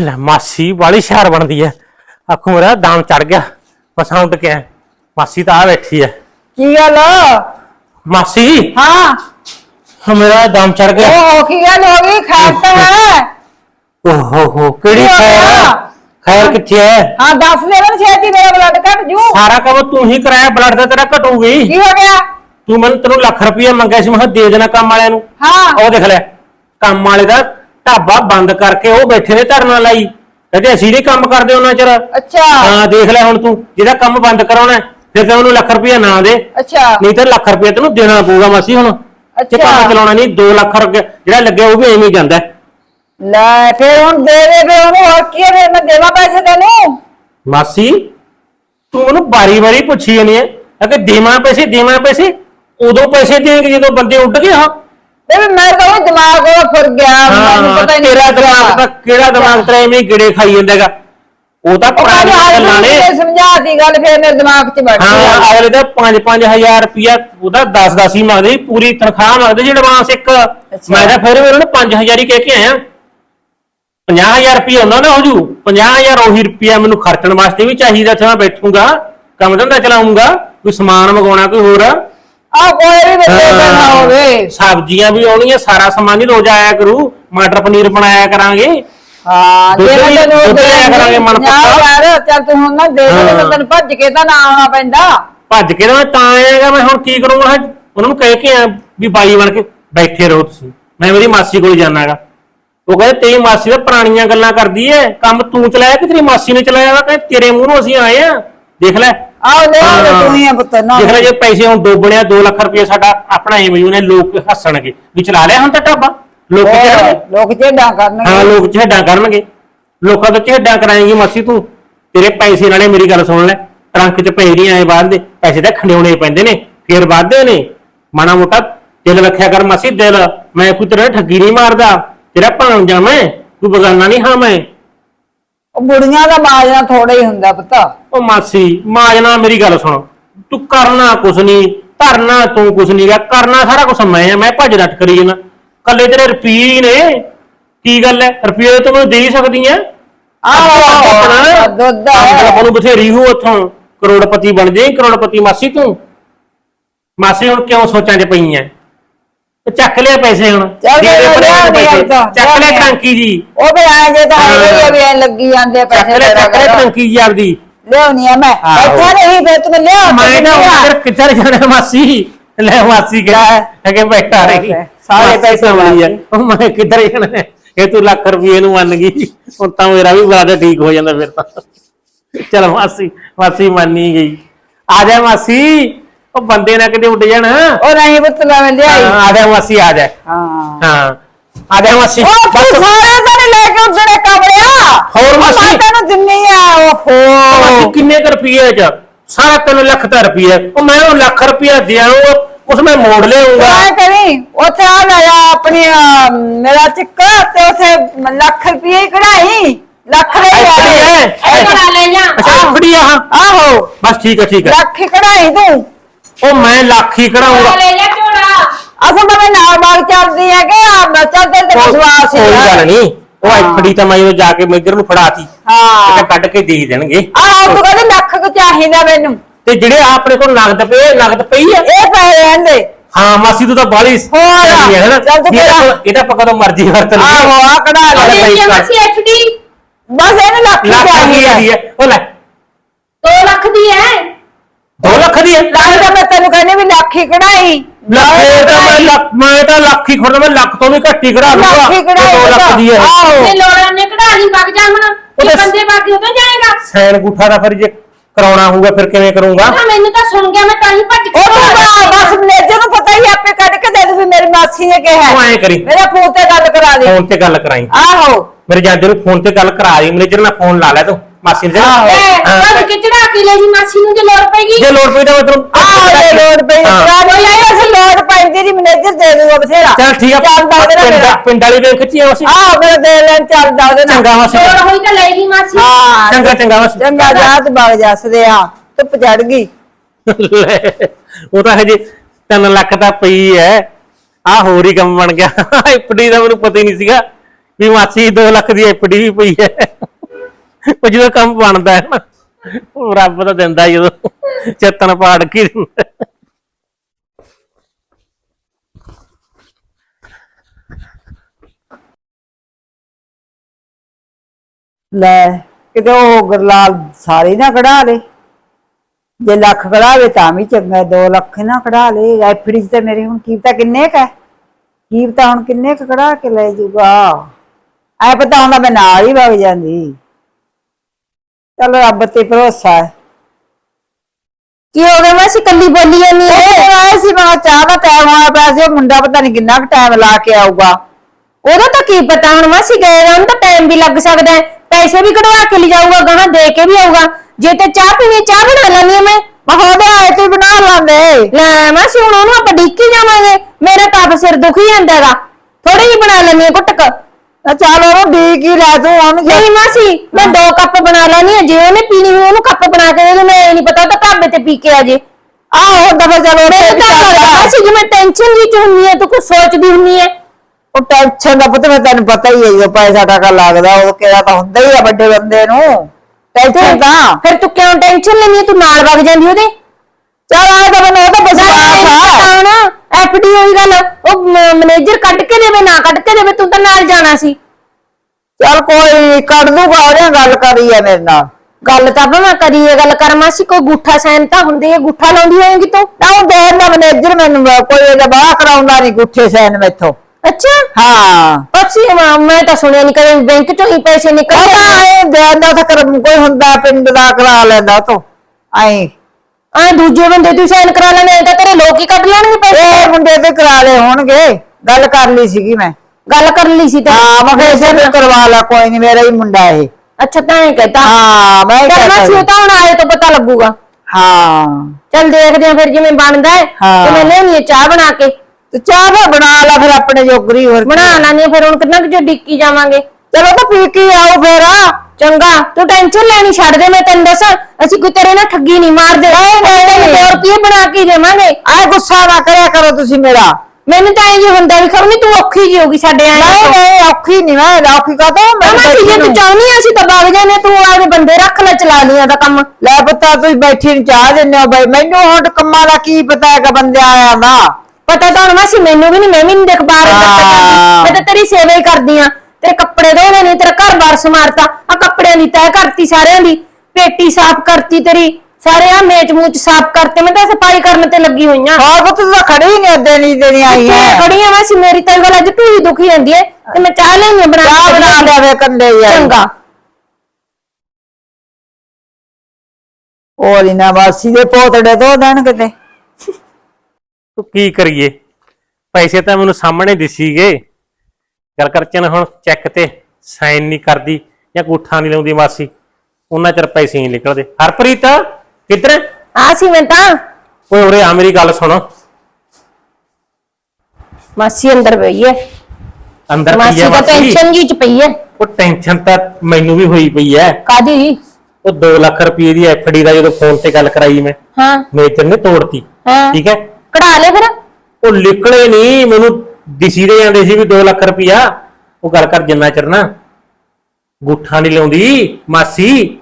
ਲੈ ਮਾਸੀ ਵਾਲੀ ਸ਼ਹਿਰ ਬਣਦੀ ਐ। ਆਖੂ ਮੇਰਾ ਦਾਮ ਚੜ ਗਿਆ। ਬਸਾਂ ਉੱਡ ਕੇ ਆਇਆ। ਮਾਸੀ ਤਾਂ ਆ ਬੈਠੀ ਐ। ਕੀ ਗੱਲ? ਮਾਸੀ? ਹਾਂ। ਮੇਰਾ ਦਾਮ ਚੜ ਗਿਆ। ਉਹ ਕੀ ਗੱਲ ਹੋ ਗਈ? ਖੈਰ ਤਾਂ ਹੈ। ਓਹੋ ਹੋ ਕਿਹੜੀ ਕੀ ਹੋ ਖੈਰ? ਗਿਆ? ਖੈਰ ਕਿੱਥੇ ਐ? ਹਾਂ ਦੱਸ ਦੇ ਮੈਨੂੰ ਛੇਤੀ ਮੇਰਾ ਬਲੱਡ ਘਟ ਜੂ। ਸਾਰਾ ਕੰਮ ਤੂੰ ਹੀ ਕਰਾਇਆ ਬਲੱਡ ਦਾ ਤੇਰਾ ਘਟੂਗੀ। ਕੀ ਹੋ ਗਿਆ? ਤੂੰ ਮੈਨੂੰ ਤੈਨੂੰ ਲੱਖ ਰੁਪਏ ਮੰਗਿਆ ਸੀ ਮੈਂ ਕਿਹਾ ਦੇ ਦੇਣਾ ਕੰਮ ਵਾਲਿਆਂ ਨੂੰ। ਹਾਂ। ਉਹ ਦੇਖ ਲੈ ਕੰਮ ਵਾਲੇ ਦਾ ਢਾਬਾ ਬੰਦ ਕਰਕੇ ਉਹ ਬੈਠੇ ਨੇ ਧਰਨਾ ਲਾਈ। ਕਹਿੰਦੇ ਅਸੀਂ ਨਹੀਂ ਕੰਮ ਕਰਦੇ ਉਹਨਾਂ ਚਿਰ। ਅੱਛਾ। ਹਾਂ ਦੇਖ ਲੈ ਹੁਣ ਤੂੰ ਜਿਹਦਾ ਕੰਮ ਬੰਦ ਕਰਾਉਣਾ ਫਿਰ ਤੇ ਉਹਨੂੰ ਲੱਖ ਰੁਪਏ ਨਾ ਦੇ। ਅੱਛਾ। ਨਹੀਂ ਤਾਂ ਲੱਖ ਰੁਪਏ ਤੈਨੂੰ ਦੇਣਾ ਪਊਗਾ ਮਾਸੀ ਹੁਣ। ਅੱਛਾ। ਕੰਮ ਚਲਾਉਣਾ ਨਹੀਂ 2 ਲੱਖ ਰੁਪਏ ਜਿਹੜਾ ਲੱਗਿਆ ਉਹ ਵੀ ਐਵੇਂ ਹੀ ਜਾਂਦਾ। ਲੈ ਫਿਰ ਹੁਣ ਦੇ ਦੇ ਫਿਰ ਉਹਨੂੰ ਹੋਰ ਕੀ ਹੈ ਮੈਂ ਦੇਵਾਂ ਪੈਸੇ ਤੈਨੂੰ? ਮਾਸੀ ਤੂੰ ਮੈਨੂੰ ਬਾਰੀ ਬਾਰੀ ਪੁੱਛੀ ਜਾਂਦੀ ਹੈ। ਕਿ ਦੇਵਾਂ ਪੈਸੇ ਦੇਵਾਂ ਪੈਸੇ ਉਦੋਂ ਪੈਸੇ ਦੇਂਗੇ ਜਦੋਂ ਬੰਦੇ ਉੱਡ ਗਏ ਹਾਂ। ਤੇ ਮੈਂ ਤਾਂ ਉਹ ਦਿਮਾਗ ਉਹ ਫਿਰ ਗਿਆ ਮੈਨੂੰ ਪਤਾ ਹੀ ਨਹੀਂ ਤੇਰਾ ਦਿਮਾਗ ਤਾਂ ਕਿਹੜਾ ਦਿਮਾਗ ਤੇਰਾ ਐਵੇਂ ਹੀ ਗਿੜੇ ਖਾਈ ਜਾਂਦਾ ਹੈਗਾ? ਉਹ ਤਾਂ ਉਹ ਕਹਿੰਦਾ ਪੁਰਾਣੀਆਂ ਗੱਲਾਂ ਨੇ। ਨੇ ਸਮਝਾਤੀ ਗੱਲ ਫਿਰ ਮੇਰੇ ਦਿਮਾਗ 'ਚ ਬੈਠ ਹਾਂ ਗਈ ਅਗਲੇ ਦਾ 5-5000 ਰੁਪਿਆ ਉਹਦਾ 10-10 ਹੀ ਮੰਗਦੇ ਸੀ, ਪੂਰੀ ਤਨਖਾਹ ਮੰਗਦੇ ਜੀ ਐਡਵਾਂਸ ਇੱਕ। ਮੈਂ ਤਾਂ ਫਿਰ ਉਹਨਾਂ ਨੂੰ 5000 ਹੀ ਕਹਿ ਕੇ ਆਇਆ। 50000 ਰੁਪਿਆ ਉਹਨਾਂ ਦਾ ਹੋ ਜੂ। 50000 ਉਹੀ ਰੁਪਿਆ ਮੈਨੂੰ ਖਰਚਣ ਵਾਸਤੇ ਵੀ ਚਾਹੀਦਾ ਮੈਂ ਬੈਠੂੰਗਾ ਕੰਮ ਧੰਦਾ ਚਲਾਉਂਗਾ ਕੋਈ ਸਮਾਨ ਮੰਗਾਉਣਾ ਕੋਈ ਹੋਰ। ਆ ਕੋਈ ਵੀ ਬੱਚੇ ਦਾ ਨਾ ਹੋਵੇ। ਸਬਜ਼ੀਆਂ ਵੀ ਆਉਣੀਆਂ ਸਾਰਾ ਸਮਾਨ ਹੀ ਰੋਜ਼ ਆਇਆ ਕਰੂ। ਮਟਰ ਪਨੀਰ ਬਣਾਇਆ ਕਰਾਂਗੇ। ਹਾਂ ਦੁੱਧ ਜੇ ਮੈਂ ਵੀ- ਤੈਨੂੰ ਦੁੱਧ ਲਿਆ ਕਰਾਂਗੇ ਮਨ ਪੱਕਾ। ਹਜ਼ਾਰ, ਚੱਲ ਤੂੰ ਹੁਣ ਨਾ ਦੇ ਦੇ ਹਾਂ। ਤੈਨੂੰ ਭੱਜ ਕੇ ਤਾਂ ਨਾ ਆਉਣਾ ਪੈਂਦਾ। ਭੱਜ ਕੇ ਨਾ ਮੈਂ ਤਾਂ ਆਏਗਾ ਮੈਂ ਹੁਣ ਕੀ ਕਰੂੰਗਾ? ਉਹਨਾਂ ਨੂੰ ਕਹਿ ਕੇ ਆ ਵੀ ਬਾਈ ਬਣ ਕੇ ਬੈਠੇ ਰਹੋ ਤੁਸੀਂ। ਮੈਂ ਮੇਰੀ ਮਾਸੀ ਕੋਲ ਜਾਣਾਗਾ। ਉਹ ਕਹਿੰਦੇ ਤੇਰੀ ਮਾਸੀ ਤਾਂ ਪੁਰਾਣੀਆਂ ਗੱਲਾਂ ਕਰਦੀ ਐ। ਕੰਮ ਤੂੰ ਚਲਾਇਆ ਕਿ ਤੇਰੀ ਮਾਸੀ ਨੇ ਚਲਾਇਆ ਵਾ? ਕਹਿੰਦੇ ਤੇਰੇ ਮੂੰਹ ਨੂੰ ਅਸੀਂ ਆਏ ਆ। ਦੇਖ ਲੈ ਆਹ ਲੈ ਆ ਹਾਂ। ਤੂੰ ਹੀ ਆ ਪੁੱਤ ਨਾ ਦੇਖ ਲੈ। ਜੇ ਪੈਸੇ ਹੁਣ ਡੋਬਣਿਆ 2 ਲੱਖ ਰੁਪਏ ਸਾਡਾ ਆਪਣਾ ਐਵੇਂ ਹੀ ਉਹਨੇ ਲੋਕ ਹੱਸਣਗੇ। ਵੀ ਚਲਾ ਲਿਆ ਹੁਣ ਤਾਂ ਢਾਬਾ? ਲੋਕ ਕਹਿਣਗੇ ਹੋਰ, ਲੋਕ ਚੇਡਾਂ ਕਰਨਗੇ। ਹਾਂ ਲੋਕ ਝੇਡਾਂ ਕਰਨਗੇ। ਲੋਕਾਂ ਤੋਂ ਝੇਡਾਂ ਕਰਾਏਗੀ ਮਾਸੀ ਤੂੰ। ਤੇਰੇ ਪੈਸੇ ਨਾਲੇ ਮੇਰੀ ਗੱਲ ਸੁਣ ਲੈ। ਟਰੰਕ 'ਚ ਪਏ ਨਹੀਂ ਆਏ ਬਾਅਦ ਦੇ। ਪੈਸੇ ਤਾਂ ਖੰਡਿਆਉਣੇ ਪੈਂਦੇ ਨੇ ਫੇਰ ਵਾਧੇ ਨੇ। ਮਾਣਾ ਮੋਟਾ ਦਿਲ ਰੱਖਿਆ ਕਰ ਮਾਸੀ ਦਿਲ। ਮੈਂ ਕੋਈ ਤੇਰੇ ਠੱਗੀ ਨਹੀਂ ਮਾਰਦਾ। ਤੇਰਾ ਭਾਂਜਾ ਮੈਂ ਕੋਈ ਬਗਾਨਾ ਨਹੀਂ ਹਾਂ ਮੈਂ। ਉਹ ਬੁੜੀਆਂ ਦਾ ਮਾਜਣਾ ਥੋੜਾ ਹੀ ਹੁੰਦਾ ਪੁੱਤ। ਉਹ ਮਾਸੀ ਮਾਜਨਾ ਮੇਰੀ ਗੱਲ ਸੁਣ। ਤੂੰ ਕਰਨਾ ਕੁਛ ਨਹੀਂ ਧਰਨਾ ਤੂੰ ਕੁਛ ਨਹੀਂਗਾ ਕਰਨਾ ਸਾਰਾ ਕੁਛ ਮੈਂ ਆ ਮੈਂ ਭੱਜ ਰੱਟ ਕਰੀ ਜਾਣਾ। ਕੱਲੇ ਤੇਰੇ ਰੁਪਈਏ ਨੇ। ਕੀ ਗੱਲ ਹੈ ਰੁਪਈਏ ਤੂੰ ਮੈਨੂੰ ਦੇ ਹੀ ਸਕਦੀ ਆ ਆਹ ਦੁੱਧ। ਆਪਾਂ ਨੂੰ ਬਥੇਰੀ ਹੋ ਉੱਥੋਂ। ਕਰੋੜਪਤੀ ਬਣ ਜਾਏ ਕਰੋੜਪਤੀ ਮਾਸੀ ਤੂੰ। ਮਾਸੀ ਹੁਣ ਕਿਉਂ ਸੋਚਾਂ 'ਚ ਪਈ ਐ? ਤੇ ਚੱਕ ਲਿਆ ਪੈਸੇ ਹੁਣ। ਚੱਲ ਦੇ ਦੇ ਲਿਆ, ਭਰੇ ਲਿਆ, ਪੈਸੇ। ਲਿਆ, ਚੱਕ ਲਿਆ ਲਿਆ। ਟਾਂਕੀ ਜੀ। ਉਹ ਵੀ ਆਏ ਜੇ ਤਾਂ ਹੈਗੇ ਹੀ ਆ ਵੀ ਐਂ ਲੱਗੀ ਜਾਂਦੇ ਆ ਚੱਕ ਪੈਸੇ ਲਿਆ ਚੱਕ ਲਿਆ ਟਾਂਕੀ ਜੀ ਆਪਦੀ। ਲਿਆਉਣੀ ਆ ਮੈਂ। ਇੱਥੇ ਨਹੀਂ ਫਿਰ ਤੂੰ ਲਿਆ ਮੈਂ ਨਾ ਉਧਰ ਕਿੱਧਰ ਜਾਣਾ ਮਾਸੀ? ਲੈ ਮਾਸੀ ਕਿਹਾ ਹੈ ਕਿ ਬੈਠਾ ਰਹੀ। ਸਾਰੇ ਪੈਸੇ ਵਾਲੀ ਹੈ ਉਹ ਮੈਂ ਕਿੱਧਰ ਜਾਣਾ ਹੈ? ਇਹ ਤੂੰ ਲੱਖ ਰੁਪਏ ਨੂੰ ਮੰਨ ਗਈ। ਹੁਣ ਤਾਂ ਮੇਰਾ ਵੀ ਬਰਾਦਰ ਠੀਕ ਹੋ ਜਾਂਦਾ ਫਿਰ ਤਾਂ। ਚਲ ਮਾਸੀ ਮਾਸੀ ਮੰਨੀ ਗਈ। ਆ ਜਾ ਮਾਸੀ। ਉਹ ਬੰਦੇ ਨਾ ਕਿਤੇ ਉੱਡ ਜਾਣ। ਹਾਂ, ਉਹ ਨਹੀਂ ਪੁੱਤ ਮੈਂ ਲਿਆਈ। ਆ ਜਾ ਮਾਸੀ ਆ ਜਾ ਹਾਂ। ਹਾਂ ਆ ਜਾ ਮਾਸੀ। ਉਹ ਤੂੰ ਬਸ। ਸਾਰੇ ਤਾਂ ਨਹੀਂ ਲੈ ਕੇ ਉੱਜੜੇ ਕਮਲਿਆ ਹੋਰ ਮਾਸੀ? ਮੈਂ ਤੈਨੂੰ ਦਿੰਨੀ ਆ ਮਾਸੀ ਓਹੋ ਕਿੰਨੇ ਕੁ ਰੁਪਏ ਚ? ਸਾਰਾ ਤਿੰਨ ਲੱਖ ਦਾ ਰੁਪਏ ਉਹ ਮੈਂ ਉਹ ਲੱਖ ਰੁਪਏ ਦਿਆਂਗਾ ਉਸ ਮੈਂ ਮੋੜ ਲਿਆਉਂਗਾ। ਮੈਂ ਕਰੀ ਉੱਥੇ ਆ ਲਿਆ ਆਪਣੀ ਅਹ, ਮੇਰਾ ਚੱਕਾ ਤੇ ਉੱਥੇ ਲੱਖ ਰੁਪਏ ਹੀ ਕਢਾਈ। ਲੱਖ ਦੇ ਹੈ ਇਹ ਬਣਾ ਲੈ ਜਾ। ਅੱਛਾ ਐਫਡੀ ਆ। ਹਾਂ ਆਹੋ। ਬਸ ਠੀਕ ਹੈ ਠੀਕ ਹੈ ਲੱਖ ਹੀ ਕਢਾਈ ਤੂੰ। ਉਹ ਮੈਂ ਲੱਖ ਹੀ ਕਢਾਉਂਗਾ। ਲੈ ਜਾ ਝੋਲਾ। ਅਸਾਂ ਤਾਂ ਮੈਂ ਨਾਲ ਬਾਗ ਚੱਲਦੀ ਆ ਕਿ ਆ ਮੈਂ ਚੱਲਦੇ ਤੇ ਵਿਸ਼ਵਾਸ ਕੋਈ ਗੱਲ ਨਹੀਂ। ਉਹ ਹਾਂ। ਐਫਡੀ ਤਾਂ ਮੈਂ ਉਹ ਜਾ ਕੇ ਮੇਜਰ ਨੂੰ ਫੜਾਤੀ। ਹਾਂ। ਤੇ ਕੱਢ ਕੇ ਦੇ ਦੇਣਗੇ। ਆਹ ਤੂੰ ਕਹਿੰਦੀ ਲੱਖ ਕੁ ਚਾਹੀਦਾ ਮੈਨੂੰ। ਤੇ ਜਿਹੜੇ ਆਪਣੇ ਕੋਲ ਨਗਦ ਪਏ ਨਗਦ ਪਈ ਆ? ਇਹ ਪੈ ਰਹਿੰਦੇ ਹਾਂ ਮਾਸੀ ਤੂੰ ਤਾਂ ਬਾਲੀ ਹੋਰ। ਹੈ ਨਾ? ਚੱਲ ਤੂੰ ਇਹਦਾ ਆਪਾਂ ਕਦੋਂ ਮਰਜ਼ੀ ਵਰਤ ਲਈਏ। ਆਹੋ ਆ ਕਢਾ ਲੈ ਲੈ। ਮਾਸੀ ਐਫਡੀ। ਬਸ ਇਹਨੂੰ ਲੱਖ ਹੀ ਲੱਖ ਦੀ ਚਾਹੀਦਾ ਹੈ। ਉਹ ਲੈ। 2 ਲੱਖ ਦੀ ਹੈ। 2 ਲੱਖ ਦੀ ਹੈ। ਲੱਖ ਤਾਂ ਮੈਂ ਤੈਨੂੰ ਕਹਿੰਦੀ ਵੀ ਲੱਖ ਹੀ ਕਢਾਈ। ਲੱਖ ਇਹ ਤਾਂ ਮੈਂ ਲੱਖ ਮੈਂ ਤਾਂ ਲੱਖ ਹੀ ਖੋਲਦਾ ਮੈਂ ਲੱਖ ਤੋਂ ਵੀ ਘੱਟ ਹੀ ਕਢਾ ਲੂੰਗਾ। ਲੱਖ ਹੀ ਕਢਾਈ 2 ਲੱਖ ਦੀ ਹੈ ਆਹੋ। ਤੇ ਲੋੜਾਂ ਨੇ ਕਢਾ ਲਈ ਵਗ ਜਾ ਹੁਣ। ਉਹਦੇ- ਇਹ ਬੰਦੇ ਬਾਕੀ ਉਦੋਂ ਜਾਏਗਾ। ਸੈਨ ਗੁੱਠਾ ਦਾ ਫਿਰ ਜੇ ਕਰਾਉਣਾ ਹੋਊਗਾ ਫਿਰ ਕਿਵੇਂ ਕਰੂੰਗਾ? ਤਾਂ ਮੈਨੂੰ ਤਾਂ ਸੁਣ ਗਿਆ ਮੈਂ ਤਾਂ ਹੀ ਭੱਜ ਕੇ ਉਹ ਤਾਂ ਬਸ- ਬਸ ਮੈਨੇਜਰ ਨੂੰ ਪਤਾ ਹੀ ਆਪੇ ਕੱਢ ਕੇ ਦੇ ਦੂ ਵੀ ਮੇਰੀ ਮਾਸੀ ਨੇ ਕਿਹਾ ਤੂੰ ਐਂ ਕਰੀ। ਮੇਰਾ ਫੋਨ ਤੇ ਗੱਲ ਕਰਾ ਦੇ। ਫੋਨ ਤੇ ਗੱਲ ਕਰਾਈ। ਆਹੋ। ਮੇਰੇ ਜਾਂਦੇ ਨੂੰ ਫੋਨ ਤੇ ਗੱਲ ਕਰਾ ਦੀ। ਮੈਨੇਜਰ ਨਾਲ ਫੋਨ ਲਾ ਲੈ ਤੂੰ। ਮਾਸੀ ਨੇ ਆਹੋ। ਲੈ ਹਾਂ। ਭੱਜ ਕੇ ਚੜਾ ਕੇ ਲੈ ਜੀ ਮਾਸੀ ਨੂੰ ਜੇ ਲੋੜ ਪੈਗੀ ਜੇ ਲੋੜ ਪਈ ਤਾਂ ਮੈਂ ਤੈਨੂੰ ਆਹ ਜੇ ਲੋੜ ਪਈ ਹਾਂ। ਦੋ। ਯਾਰ ਅਸੀਂ ਲੋੜ ਪੈਂਦੀ ਦੀ ਮੈਨੇਜਰ ਦੇ ਦੂਗਾ ਬਥੇਰਾ। ਚੱਲ ਠੀਕ ਆ ਚੱਲਦਾ ਉਹਦੇ ਨਾਲ ਪਿੰਡ ਮੇਰਾ। ਪਿੰਡ ਵਾਲੀ ਵੇਖ ਖਿੱਚੀ ਅਸੀਂ ਆਹ ਮੇਰਾ ਦੇ ਲੈਣ ਚੱਲਦਾ ਉਹਦੇ ਨਾਲ ਚੰਗਾ ਮਾਸੀ। ਲੋੜ ਹੋਈ ਤਾਂ ਲੈ ਜੀ ਮਾਸੀ। ਹਾਂ। ਚੰਗਾ ਚੰਗਾ ਮਾਸੀ। ਚੰਗਾ ਜਾਤ ਬਾਗ ਜਸਦੇ ਆ। ਧੁੱਪ ਚੜ ਗਈ। ਲੈ, ਉਹ ਤਾਂ ਹਜੇ 3 ਲੱਖ ਤਾਂ ਪਈ ਐ। ਆ ਹੋਰ ਹੀ ਕੰਮ ਬਣ ਗਿਆ। ਐਪੜੀ ਦਾ ਮੈਨੂੰ ਪਤਾ ਹੀ ਨਹੀਂ ਸੀਗਾ ਵੀ ਮਾਸੀ 2 ਲੱਖ ਦੀ ਐਫਡੀ ਵੀ ਪਈ ਹੈ ਉਹ ਜਦੋਂ ਕੰਮ ਬਣਦਾ ਹੈ ਨਾ, ਉਹ ਰੱਬ ਤਾਂ ਦਿੰਦਾ ਹੀ ਜਦੋਂ ਚੇਤਨ ਪਾੜ ਕੇ ਦਿੰਦਾ ਲੈ, ਕਿਤੇ ਉਹ ਗਰਲਾਲ ਸਾਰੇ ਨਾ ਕਢਾ ਲੇ। ਜੇ ਲੱਖ ਕਢਾਵੇ ਤਾਂ ਵੀ ਚੰਗਾ 2 ਲੱਖ ਨਾ ਕਢਾ ਲੇ। ਐਫਡੀ ਚ ਤਾਂ ਮੇਰੇ ਹੁਣ ਕੀਮਤਾਂ ਕਿੰਨੇ ਕ ਹੈ? ਕੀਮਤਾਂ ਹੁਣ ਕਿੰਨੇ ਕੁ ਕਢਾ ਕੇ ਲੈ ਜੂਗਾ ਐ ਪਤਾ ਹੁੰਦਾ ਮੈਂ ਨਾਲ ਹੀ ਵਗ ਜਾਂਦੀ। ਚਲ ਰੱਬ ਤੇ ਭਰੋਸਾ ਹੈ। ਕੀ ਹੋ ਗਿਆ? ਮਾਸੀ ਕੱਲੀ ਬੋਲੀ ਜਾਨੀ ਉਹ ਆਇਆ ਸੀ ਮੈਂ ਕਿਹਾ ਚਾਹ ਦਾ ਟਾਈਮ ਹੋਇਆ ਪਿਆ ਸੀ ਉਹ ਮੁੰਡਾ ਪਤਾ ਨਹੀਂ ਕਿੰਨਾ ਕੁ ਟਾਈਮ ਲਾ ਕੇ ਆਊਗਾ। ਉਹਦਾ ਤਾਂ ਕੀ ਪਤਾ ਹੁਣ ਮਾਸੀ ਗਏ ਨਾ ਉਹਨੂੰ ਤਾਂ ਟਾਈਮ ਵੀ ਲੱਗ ਸਕਦਾ ਹੈ। ਪੈਸੇ ਵੀ ਕਢਵਾ ਕੇ ਲੈ ਜਾਊਗਾ ਗਾਹਾਂ ਦੇ ਕੇ ਵੀ ਆਊਗਾ। ਜੇ ਤੇ ਚਾਹ ਪੀਣੀ ਹੈ, ਚਾਹ ਬਣਾ ਲੈਣੀ ਮੈਂ। ਮਹੋਦੇ ਆਏ ਤੇ ਬਣਾ ਲਾਂਦੇ ਲੈ ਮਾਸੀ ਹੁਣ ਉਹਨੂੰ ਆਪਾਂ ਡਿੱਕੀ ਜਾਵਾਂਗੇ। ਮੇਰਾ ਤਾਂ ਆਪ ਸਿਰ ਦੁਖੀ ਜਾਂਦਾ ਹੈਗਾ। ਥੋੜੀ ਜਿਹੀ ਬਣਾ ਲੈਣੀ ਹੈ ਚੱਲ ਉਹਨੂੰ ਡੀਕ ਹੀ ਲੈ ਤੂੰ ਉਹਨੂੰ ਨਹੀਂ ਮਾਸੀ ਮੈਂ ਦੋ ਕੱਪ ਬਣਾ ਲੈਣੀ ਹੈ ਜੇ ਉਹਨੇ ਪੀਣੀ ਹੋਈ ਉਹਨੂੰ ਕੱਪ ਬਣਾ ਕੇ ਦੇ ਦੇ ਮੈਂ ਇਹ ਨਹੀਂ ਪਤਾ ਉਹ ਤਾਂ ਢਾਬੇ ਤੇ ਪੀ ਕੇ ਆ ਜੇ। ਆਹੋ ਦਫਾ ਚਲ ਮੇਰੇ ਉਹਦੇ ਤਾਂ ਮਾਸੀ ਜਿਵੇਂ ਟੈਨਸ਼ਨ ਜੀ ਚ ਹੁੰਨੀ ਹੈ ਤੂੰ ਕੁਝ ਸੋਚਦੀ ਹੁੰਨੀ ਹੈ ਉਹ ਟੈਨਸ਼ਨ ਦਾ ਪੁੱਤ ਮੈਂ ਤੈਨੂੰ ਪਤਾ ਹੀ ਹੈ ਜਦੋਂ ਪੈਸਾ ਟਕਾ ਲੱਗਦਾ ਉਹ ਕਿਹੜਾ ਤਾਂ ਹੁੰਦਾ ਹੀ ਆ ਵੱਡੇ ਬੰਦੇ ਨੂੰ। ਟੈਨਸ਼ਨ ਤਾਂ। ਫਿਰ ਤੂੰ ਕਿਉਂ ਟੈਨਸ਼ਨ ਲੈਣੀ ਤੂੰ ਨਾਲ ਵਗ ਜਾਂਦੀ ਉਹਦੇ? ਚੱਲ ਆ ਤਾਂ ਮੈਨੂੰ ਉਹ ਤਾਂ ਬਸਵਾਸ ਆ ਨਾ ਐਫਡੀ ਹੋਈ ਗੱਲ ਉਹ ਮੈਨੇਜਰ ਕੱਢ ਕੇ ਦੇਵੇ ਨਾ ਕੱਢ ਕੇ ਦੇਵੇ ਤੂੰ ਤਾਂ ਨਾਲ ਜਾਣਾ ਸੀ। ਚੱਲ ਕੋਈ ਕੱਢ ਦੂਗਾ ਉਹਨੇ ਗੱਲ ਕਰੀ ਹੈ ਮੇਰੇ ਨਾਲ। ਗੱਲ ਤਾਂ ਭਾਵੇਂ ਕਰੀ ਇਹ ਗੱਲ ਕਰ ਮਾਸੀ ਕੋਈ ਗੁੱਠਾ ਸੈਨ ਤਾਂ ਹੁੰਦੀ ਹੈ ਗੁੱਠਾ ਲਾਉਂਦੀ ਹੋਏਗੀ ਤੂੰ? ਨਾ ਉਹ ਦੇਣ ਦਾ ਮੈਨੇਜਰ ਮੈਨੂੰ ਕੋਈ ਇਹਦਾ ਬਾਹ ਕਰਾਉਂਦਾ ਨਹੀਂ ਗੁੱਠੇ ਸੈਨ ਮੈਥੋਂ। ਅੱਛਾ? ਹਾਂ। ਪਰਸੀ ਮੈਂ ਤਾਂ ਸੁਣਿਆ ਨਹੀਂ ਕਦੇ ਬੈਂਕ ਚੋਂ ਹੀ ਪੈਸੇ ਨਿਕਲਦੇ ਤਾਂ ਇਹ ਦੇਣ ਦਾ ਤਾਂ ਕਰਮ ਕੋਈ ਹੁੰਦਾ ਪਿੰਡ ਦਾ ਕਰਾ ਲੈਂਦਾ ਤੋਂ। ਆਈ ਆ ਦੂਜੇ ਬੰਦੇ ਤੂੰ ਸਾਈਨ ਕਰਾ ਲੈਣੇ ਤਾਂ ਤੇਰੇ ਲੋਕ ਹੀ ਕੱਢ ਲੈਣਗੇ ਪੈਸੇ। ਇਹ ਮੁੰਡੇ ਤੇ ਕਰਾ ਲਏ ਹੋਣਗੇ। ਗੱਲ ਕਰ ਲਈ ਸੀਗੀ ਮੈਂ। ਗੱਲ ਕਰ ਲਈ ਸੀ ਤੇ ਹਾਂ ਮੈਂ ਕਿਹਾ ਇਸੇ ਨੂੰ ਕਰਵਾ ਲਾ ਕੋਈ ਨਹੀਂ ਮੇਰਾ ਹੀ ਮੁੰਡਾ ਇਹ। ਅੱਛਾ ਤਾਂ ਇਹ ਕਹਤਾ। ਹਾਂ ਮੈਂ ਕਹਿ ਮਾਸੀ ਉਹ। ਤਾਂ ਹੁਣ ਆਏ ਤਾਂ ਪਤਾ ਲੱਗੂਗਾ। ਹਾਂ। ਚੱਲ ਦੇਖਦੇ ਆ ਫਿਰ ਜਿਵੇਂ ਬਣਦਾ ਹੈ। ਤੇ ਮੈਂ ਲੈਣੀ ਹੈ ਚਾਹ ਬਣਾ ਕੇ। ਤੇ ਚਾਹ ਫਿਰ ਬਣਾ ਲਾ ਫਿਰ ਆਪਣੇ ਜੋਗਰੀ ਹੋਰ। ਬਣਾ ਲਾਂਗੇ ਫਿਰ ਹੁਣ ਕਿੰਨਾ ਕੁ ਡਿੱਕੀ ਜਾਵਾਂਗੇ। ਚਲੋ ਤਾਂ ਪੀ ਕੇ ਆਓ ਫਿਰ। ਚੰਗਾ ਤੂੰ ਟੈਨਸ਼ਨ ਲੈਣੀ ਛੱਡ ਦੇ ਮੈਂ ਤੈਨੂੰ ਦੱਸਾਂ ਅਸੀਂ ਕੋਈ ਤੇਰੇ ਨਾਲ ਠੱਗੀ ਨਹੀਂ ਮਾਰਦੇ। ਤੈਨੂੰ 2 ਰੁਪਏ ਬਣਾ ਕੇ ਦੇਵਾਂਗੇ। ਆਏ ਗੁੱਸਾ ਨਾ ਕਰਿਆ ਕਰੋ ਤੁਸੀਂ ਮੇਰਾ। ਮੈਨੂੰ ਤਾਂ ਇਹ ਹੁੰਦਾ ਵੀ ਖਬਰ ਨਹੀਂ ਤੂੰ ਔਖੀ ਜੀ ਹੋਗੀ ਸਾਡੇ ਆਏ ਨਹੀਂ ਨਹੀਂ ਔਖੀ ਨਹੀਂ ਮੈਂ ਔਖੀ ਕਾ ਤਾਂ ਮੈਂ ਮਾਮਾ ਜੀ ਤੂੰ ਚਾਹੁੰਦੀ ਆ ਅਸੀਂ ਤਾਂ ਵਗ ਜਾਂਦੇ ਤੂੰ ਆਪਦੇ ਬੰਦੇ ਰੱਖ ਲੈ ਚਲਾ ਲੀਆਂ ਦਾ ਕੰਮ। ਲੈ ਪੁੱਤਾ ਤੁਸੀਂ ਬੈਠੀ ਨੂੰ ਚਾਹ ਦਿੰਦੇ ਹੋ ਬਈ। ਮੈਨੂੰ ਹੁਣ ਕੰਮਾਂ ਦਾ ਕੀ ਪਤਾ ਹੈਗਾ ਬੰਦੇ ਆਇਆ ਦਾ ਪਤਾ ਤਾਂ ਹੁਣ ਮਾਸੀ ਮੈਨੂੰ ਵੀ ਨਹੀਂ ਮੈਂ ਵੀ ਨਹੀਂ ਦੇਖ ਤਾਂ ਜਾਂਦੀ। ਮੈਂ ਤਾਂ ਤੇਰੀ ਸੇਵਾ ਹੀ ਕਰਦੀ ਆ। ਤੇਰੇ ਕੱਪੜੇ ਧੋਣੇ ਨਹੀਂ ਤੇਰਾ ਘਰ ਬਾਰ ਸਮਾਰਤਾ। ਆ ਕੱਪੜਿਆਂ ਦੀ ਤੈਅ ਕਰਤੀ ਸਾਰਿਆਂ ਦੀ। ਪੇਟੀ ਸਾਫ਼ ਕਰਤੀ ਤੇਰੀ। ਸਾਰੇ ਆ ਮੇਚ ਮੂਚ ਸਾਫ਼ ਕਰਤੇ। ਮੈਂ ਤਾਂ ਸਫ਼ਾਈ ਕਰਨ ਤੇ ਲੱਗੀ ਹੋਈਆਂ ਹਾਂ ਪੁੱਤ ਤੂੰ ਤਾਂ ਖੜੀ ਹੀ ਨਹੀਂ ਅੱਦੇ ਨਹੀਂ ਦੇਣੀ ਆਈ ਹੈ। ਖੜੀਆਂ ਮਾਸੀ ਮੇਰੀ ਤਾਂ ਗੱਲ ਅੱਜ ਢੂਹੀ ਦੁਖੀ ਜਾਂਦੀ ਹੈ ਤੇ ਮੈਂ ਚਾਹ ਲੈਣੀ ਬਣਾ ਚਾਹ ਕੇ ਬਣਾ ਲਿਆਵੇ ਕੰਡੇ ਯਾਰ। ਚੰਗਾ। ਉਹ ਨਾ ਵਾਸੀ ਦੇ ਪੋਤੜੇ ਤੋਂ ਦੇਣ ਕਿਤੇ ਤੂੰ ਕੀ ਕਰੀਏ? ਪੈਸੇ ਤਾਂ ਮੈਨੂੰ ਸਾਹਮਣੇ ਦਿਸੀਗੇ। ਗੱਲ ਕਰ ਚਨ ਹੁਣ ਚੈੱਕ ਤੇ ਸਾਈਨ ਨਹੀਂ ਕਰਦੀ ਜਾਂ ਗੁੱਠਾ ਨਹੀਂ ਲਾਉਂਦੀ ਮਾਸੀ। ਉਹਨਾਂ ਚਿਰ ਪੈਸੇ ਨਹੀਂ ਨਿਕਲਦੇ। ਹਰਪ੍ਰੀਤ ਕਿੱਧਰ ਆ ਸੀ ਮੈਂ ਤਾਂ। ਓਏ ਉਰੇ ਆ ਮੇਰੀ ਗੱਲ ਸੁਣ। ਮਾਸੀ ਅੰਦਰ ਪਈ ਹੈ ਅੰਦਰ ਕੀ ਮਾਸੀ ਹੈ ਤਾਂ ਮਾਸੀ। ਟੈਨਸ਼ਨ ਜੀ ਚ ਪਈ ਹੈ ਉਹ ਟੈਨਸ਼ਨ ਤਾਂ ਮੈਨੂੰ ਵੀ ਹੋਈ ਪਈ ਐ। ਕਾਦੀ ਉਹ 2 ਲੱਖ ਰੁਪਏ ਦੀ ਐਫਡੀ ਦਾ ਜਦੋਂ ਫੋਨ ਤੇ ਗੱਲ ਕਰਾਈ ਮੈਂ। ਹਾਂ। ਮੇਜਰ ਨੇ ਤੋੜਤੀ। ਹਾਂ। ਠੀਕ ਹੈ ਕਢਾ ਲੈ ਫਿਰ। ਉਹ ਨਿਕਲੇ ਨਹੀਂ ਮੈਨੂੰ ਦਿਸੀ ਦੇ ਜਾਂਦੇ ਸੀ ਵੀ 2 ਲੱਖ ਰੁਪਇਆ ਉਹ ਗੱਲ ਕਰ ਜਿੰਨਾ ਚਿਰ ਨਾ। ਗੁੱਠਾ ਨਹੀਂ ਲਾਉਂਦੀ ਮਾਸੀ।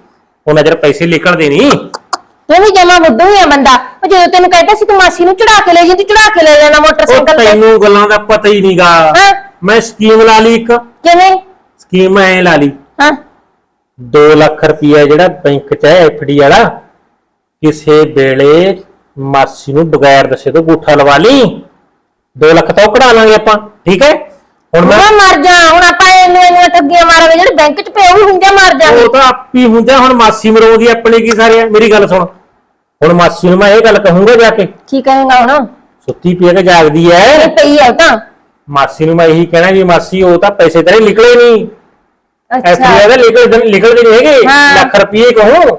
ਉਹਨਾਂ ਚਿਰ ਪੈਸੇ ਨਿਕਲਦੇ ਨਹੀਂ ਤੂੰ ਵੀ ਜਮਾ ਬੁੱਧੂ ਹੀ ਆ ਬੰਦਾ। ਉਹ ਜਦੋਂ ਤੈਨੂੰ ਕਹਿੰਦਾ ਸੀ ਤੂੰ ਮਾਸੀ ਨੂੰ ਚੜਾ ਕੇ ਲੈ ਜਾਂਦੀ ਚੜਾ ਕੇ ਲੈ ਜਾਣਾ ਉਹ ਮੋਟਰਸਾਈਕਲ ਤੇ। ਤੈਨੂੰ ਗੱਲਾਂ ਦਾ ਪਤਾ ਹੀ ਨਹੀਂਗਾ ਹਾਂ। ਮੈਂ ਸਕੀਮ ਲਾ ਲਈ ਇੱਕ। ਕਿਵੇਂ? ਸਕੀਮ ਐ ਲਾ ਲਈ। ਹਾਂ। 2 ਲੱਖ ਰੁਪਇਆ ਜਿਹੜਾ ਬੈਂਕ 'ਚ ਹੈ ਐਫਡੀ ਵਾਲਾ। ਕਿਸੇ ਵੇਲੇ ਮਾਸੀ ਨੂੰ ਬਗੈਰ ਦੱਸੇ ਤੋਂ ਗੁੱਠਾ ਲਵਾ ਲਈ। 2 ਲੱਖ ਤਾਂ ਉਹ ਕਢਾ ਲਾਂਗੇ ਆਪਾਂ ਠੀਕ ਹੈ? ਹੁਣ ਮੈਂ ਮੈਂ ਮਰ ਜਾ ਹੁਣ ਆਪਾਂ ਇਹਨੂੰ ਇਹਨੂੰ ਠੱਗੀਆਂ ਮਾਰਾਂਗੇ ਜਿਹੜੇ ਬੈਂਕ 'ਚ ਪਏ ਉਹ ਵੀ ਹੁੰਦੇ ਮਰ ਜਾਣਗੇ ਉਹ ਤਾਂ ਆਪੀ ਹੁੰਦਾ ਹੁਣ ਮਾਸੀ ਮਰੋਦੀ ਆਪਣੇ ਕੀ ਸਾਰੇ ਆ? ਮੇਰੀ ਗੱਲ ਸੁਣ। ਹੁਣ ਮਾਸੀ ਨੂੰ ਮੈਂ ਇਹ ਗੱਲ ਕਹੂੰਗਾ ਜਾ ਕੇ। ਕੀ ਕਹੇਗਾ ਹੁਣ? ਸੁੱਤੀ ਪੀ ਕੇ ਜਾਗਦੀ ਐ? ਇਹ ਪਈ ਆ ਉਹ ਤਾਂ। ਮਾਸੀ ਨੂੰ ਮੈਂ ਇਹੀ ਕਹਿਣਾ ਵੀ ਮਾਸੀ ਉਹ ਤਾਂ ਪੈਸੇ ਤੇਰੇ ਨਿਕਲੇ ਨਹੀਂ। ਅੱਛਾ। ਐਫਡੀ ਦਾ ਨਿਕਲ ਨਿਕਲਦੇ ਨਹੀਂ ਹੈਗੇ। ਹਾਂ। ਲੱਖ ਰੁਪਏ ਕਹੂੰ।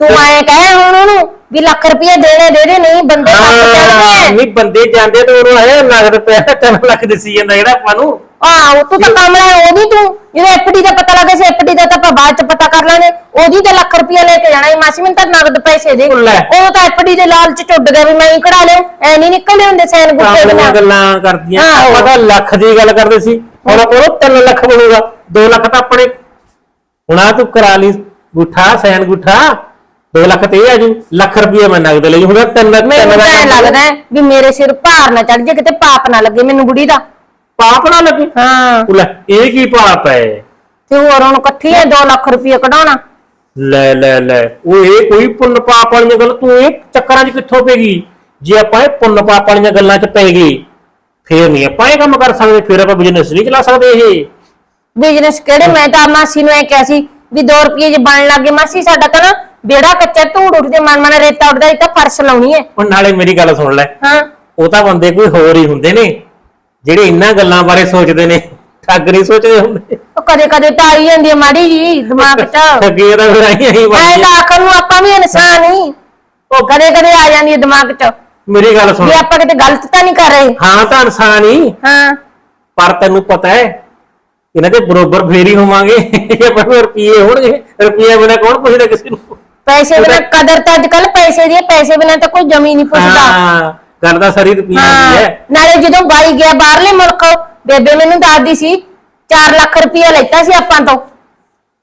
ਤੂੰ ਆਏ ਕਹੇ ਹੁਣ ਉਹਨੂੰ ਵੀ ਲੱਖ ਰੁਪਏ ਦੇਣੇ ਦੇ ਦੇ ਨਹੀਂ ਬੰਦੇ ਫਸ ਹਾਂ, ਜਾਣਗੇ ਨਹੀਂ ਬੰਦੇ ਜਾਂਦੇ ਤਾਂ ਉਹਨੂੰ ਆਇਆ ਨਗਦ ਪਿਆ 3 ਲੱਖ ਦਿਸੀ ਜਾਂਦਾ ਜਿਹੜਾ ਆਪਾਂ ਨੂੰ। ਆਹ ਤੂੰ ਤਾਂ ਕੰਮ ਲੈ ਉਹਦੀ ਤੂੰ। ਜਦੋਂ ਐਫਡੀ ਦਾ ਪਤਾ ਲੱਗੇ ਸੀ ਐਫਡੀ ਦਾ ਤਾਂ ਆਪਾਂ ਬਾਅਦ ਚ ਪਤਾ ਕਰ ਲਾਂਗੇ। ਉਹਦੀ ਤਾਂ ਲੱਖ ਰੁਪਇਆ ਲੈ ਕੇ ਜਾਣਾ ਸੀ। ਮਾਸੀ ਮੈਨੂੰ ਤਾਂ ਨਗਦ ਪੈਸੇ ਦੇ। ਉਹ ਲੈ। ਉਹ ਤਾਂ ਐਫਡੀ ਦੇ ਲਾਲਚ ਚੁੱਡ ਗਿਆ ਵੀ ਮੈਂ ਹੀ ਕਢਾ ਲਿਆ। ਐ ਨਹੀਂ ਨਿਕਲਦੇ ਹੁੰਦੇ ਸੈਨ ਗੁੱਟੇ ਕਾਹਦੀਆਂ ਬਿਨਾ। ਗੱਲਾਂ ਕਰਦੀਆਂ। ਆਹੋ। ਆਪਾਂ ਤਾਂ ਲੱਖ ਦੀ ਗੱਲ ਕਰਦੇ ਸੀ। ਹੁਣ ਉਹ 3 ਲੱਖ ਬਣੂਗਾ 2 ਲੱਖ ਤਾਂ ਆਪਣੇ ਹੁਣ ਆ ਤੂੰ ਕਰਾ ਲਈ ਗੁੱਠਾ ਸੈਨ ਗੁੱਠਾ। 2 ਲੱਖ ਤੇ ਇਹ ਆ ਜੂ ਲੱਖ ਰੁਪਏ ਮੈਂ ਨਗਦ ਲਈ ਹੁਣ 3 ਲੱਖ ਮੈਨੂੰ ਤਾਂ ਐਂ ਲੱਗਦਾ ਹੈ ਵੀ ਮੇਰੇ ਸਿਰ ਭਾਰ ਨਾ ਚੜ ਜੇ ਕਿਤੇ ਪਾਪ ਨਾ ਲੱਗੇ ਮੈਨੂੰ ਬੁੜੀ ਦਾ। ਪਾਪ ਨਾ ਲੱਗੇ? ਹਾਂ। ਲੈ ਇਹ ਕੀ ਪਾਪ ਹੈ? ਤੇ ਹੋਰ ਹੁਣ ਇਕੱਠੀ ਹੈ 2 ਲੱਖ ਰੁਪਏ ਕਢਾਉਣਾ। ਲੈ ਲੈ ਲੈ ਉਹ ਇਹ ਕੋਈ ਪੁੰਨ ਪਾਪ ਵਾਲੀਆਂ ਗੱਲ ਤੂੰ ਇਹ ਚੱਕਰਾਂ 'ਚ ਕਿੱਥੋਂ ਪੈ ਗਈ? ਜੇ ਆਪਾਂ ਇਹ ਪੁੰਨ ਪਾਪ ਵਾਲੀਆਂ ਗੱਲਾਂ 'ਚ ਪੈ ਗਏ ਫੇਰ ਨਹੀਂ ਆਪਾਂ ਇਹ ਕੰਮ ਕਰ ਸਕਦੇ ਫੇਰ ਆਪਾਂ ਬਿਜ਼ਨਸ ਨਹੀਂ ਚਲਾ ਸਕਦੇ ਇਹ। ਬਿਜ਼ਨਸ ਕਿਹੜੇ? ਮੈਂ ਤਾਂ ਮਾਸੀ ਨੂੰ ਐ ਕਿਹਾ ਸੀ ਵੀ 2 ਰੁਪਏ ਜੇ ਬਣ ਲੱਗੇ ਮਾਸੀ ਸਾਡਾ ਤਾਂ ਨਾ ਬੇੜਾ ਕੱਚਾ ਧੂੜ ਉੱਠਦੇ ਮਨ ਮਨ ਰੇਤਾ ਉੱਡਦਾ ਇਹ ਤਾਂ ਫਰਸ਼ ਲਾਉਣੀ ਹੈ। ਉਹ ਨਾਲੇ ਮੇਰੀ ਗੱਲ ਸੁਣ ਲੈ। ਹਾਂ। ਉਹ ਤਾਂ ਬੰਦੇ ਕੋਈ ਹੋਰ ਹੀ ਹੁੰਦੇ ਨੇ ਜਿਹੜੇ ਇਹਨਾਂ ਗੱਲਾਂ ਬਾਰੇ ਸੋਚਦੇ ਨੇ ਠੱਗ ਨਹੀਂ ਸੋਚਦੇ ਹੁੰਦੇ। ਉਹ ਕਦੇ ਕਦੇ ਤਾਂ ਆਈ ਜਾਂਦੀ ਹੈ ਮਾੜੀ ਜੀ ਦਿਮਾਗ 'ਚ। ਠੱਗੀ ਤਾਂ ਫਿਰ ਆਈ ਆਈ ਐ ਆ। ਆਖਰ ਨੂੰ ਆਪਾਂ ਵੀ ਇਨਸਾਨ ਹੀ। ਉਹ ਕਦੇ ਕਦੇ ਆ ਜਾਂਦੀ ਹੈ ਦਿਮਾਗ 'ਚ। ਮੇਰੀ ਗੱਲ ਸੁਣ। ਵੀ ਆਪਾਂ ਕਿਤੇ ਗਲਤ ਤਾਂ ਨਹੀਂ ਕਰ ਰਹੇ। ਹਾਂ ਤਾਂ ਇਨਸਾਨ ਹੀ। ਹਾਂ। ਪਰ ਤੈਨੂੰ ਪਤਾ ਹੈ ਇਹਨਾਂ ਦੇ ਬਰੋਬਰ ਫੇਰ ਹੋਵਾਂਗੇ। ਇਹ ਪਰ ਰੁਪਏ ਹੋਣਗੇ। ਰੁਪਏ ਬਿਨਾ ਕੌਣ ਪੁੱਛਦਾ ਕਿਸੇ ਨੂੰ? ਪੈਸੇ ਬਿਨਾ ਕਦਰ ਤਾਂ ਅੱਜ ਕੱਲ ਪੈਸੇ ਦੀ ਹੈ ਪੈਸੇ ਬਿਨਾ ਤਾਂ ਕੋਈ ਜਮੀ ਨਹੀਂ ਪੁੱਛਦਾ। ਹਾਂ ਗੱਲ ਤਾਂ ਸਾਰੀ ਰੁਪਈਆਂ ਦੀ ਹਾਂ ਹੈ। ਨਾਲੇ ਜਦੋਂ ਬਾਈ ਗਿਆ ਬਾਹਰਲੇ ਮੁਲਕ ਬੇਬੇ ਮੈਨੂੰ ਦੱਸਦੀ ਸੀ 4 ਲੱਖ ਰੁਪਇਆ ਲੈਤਾ ਸੀ ਆਪਾਂ ਤੋਂ।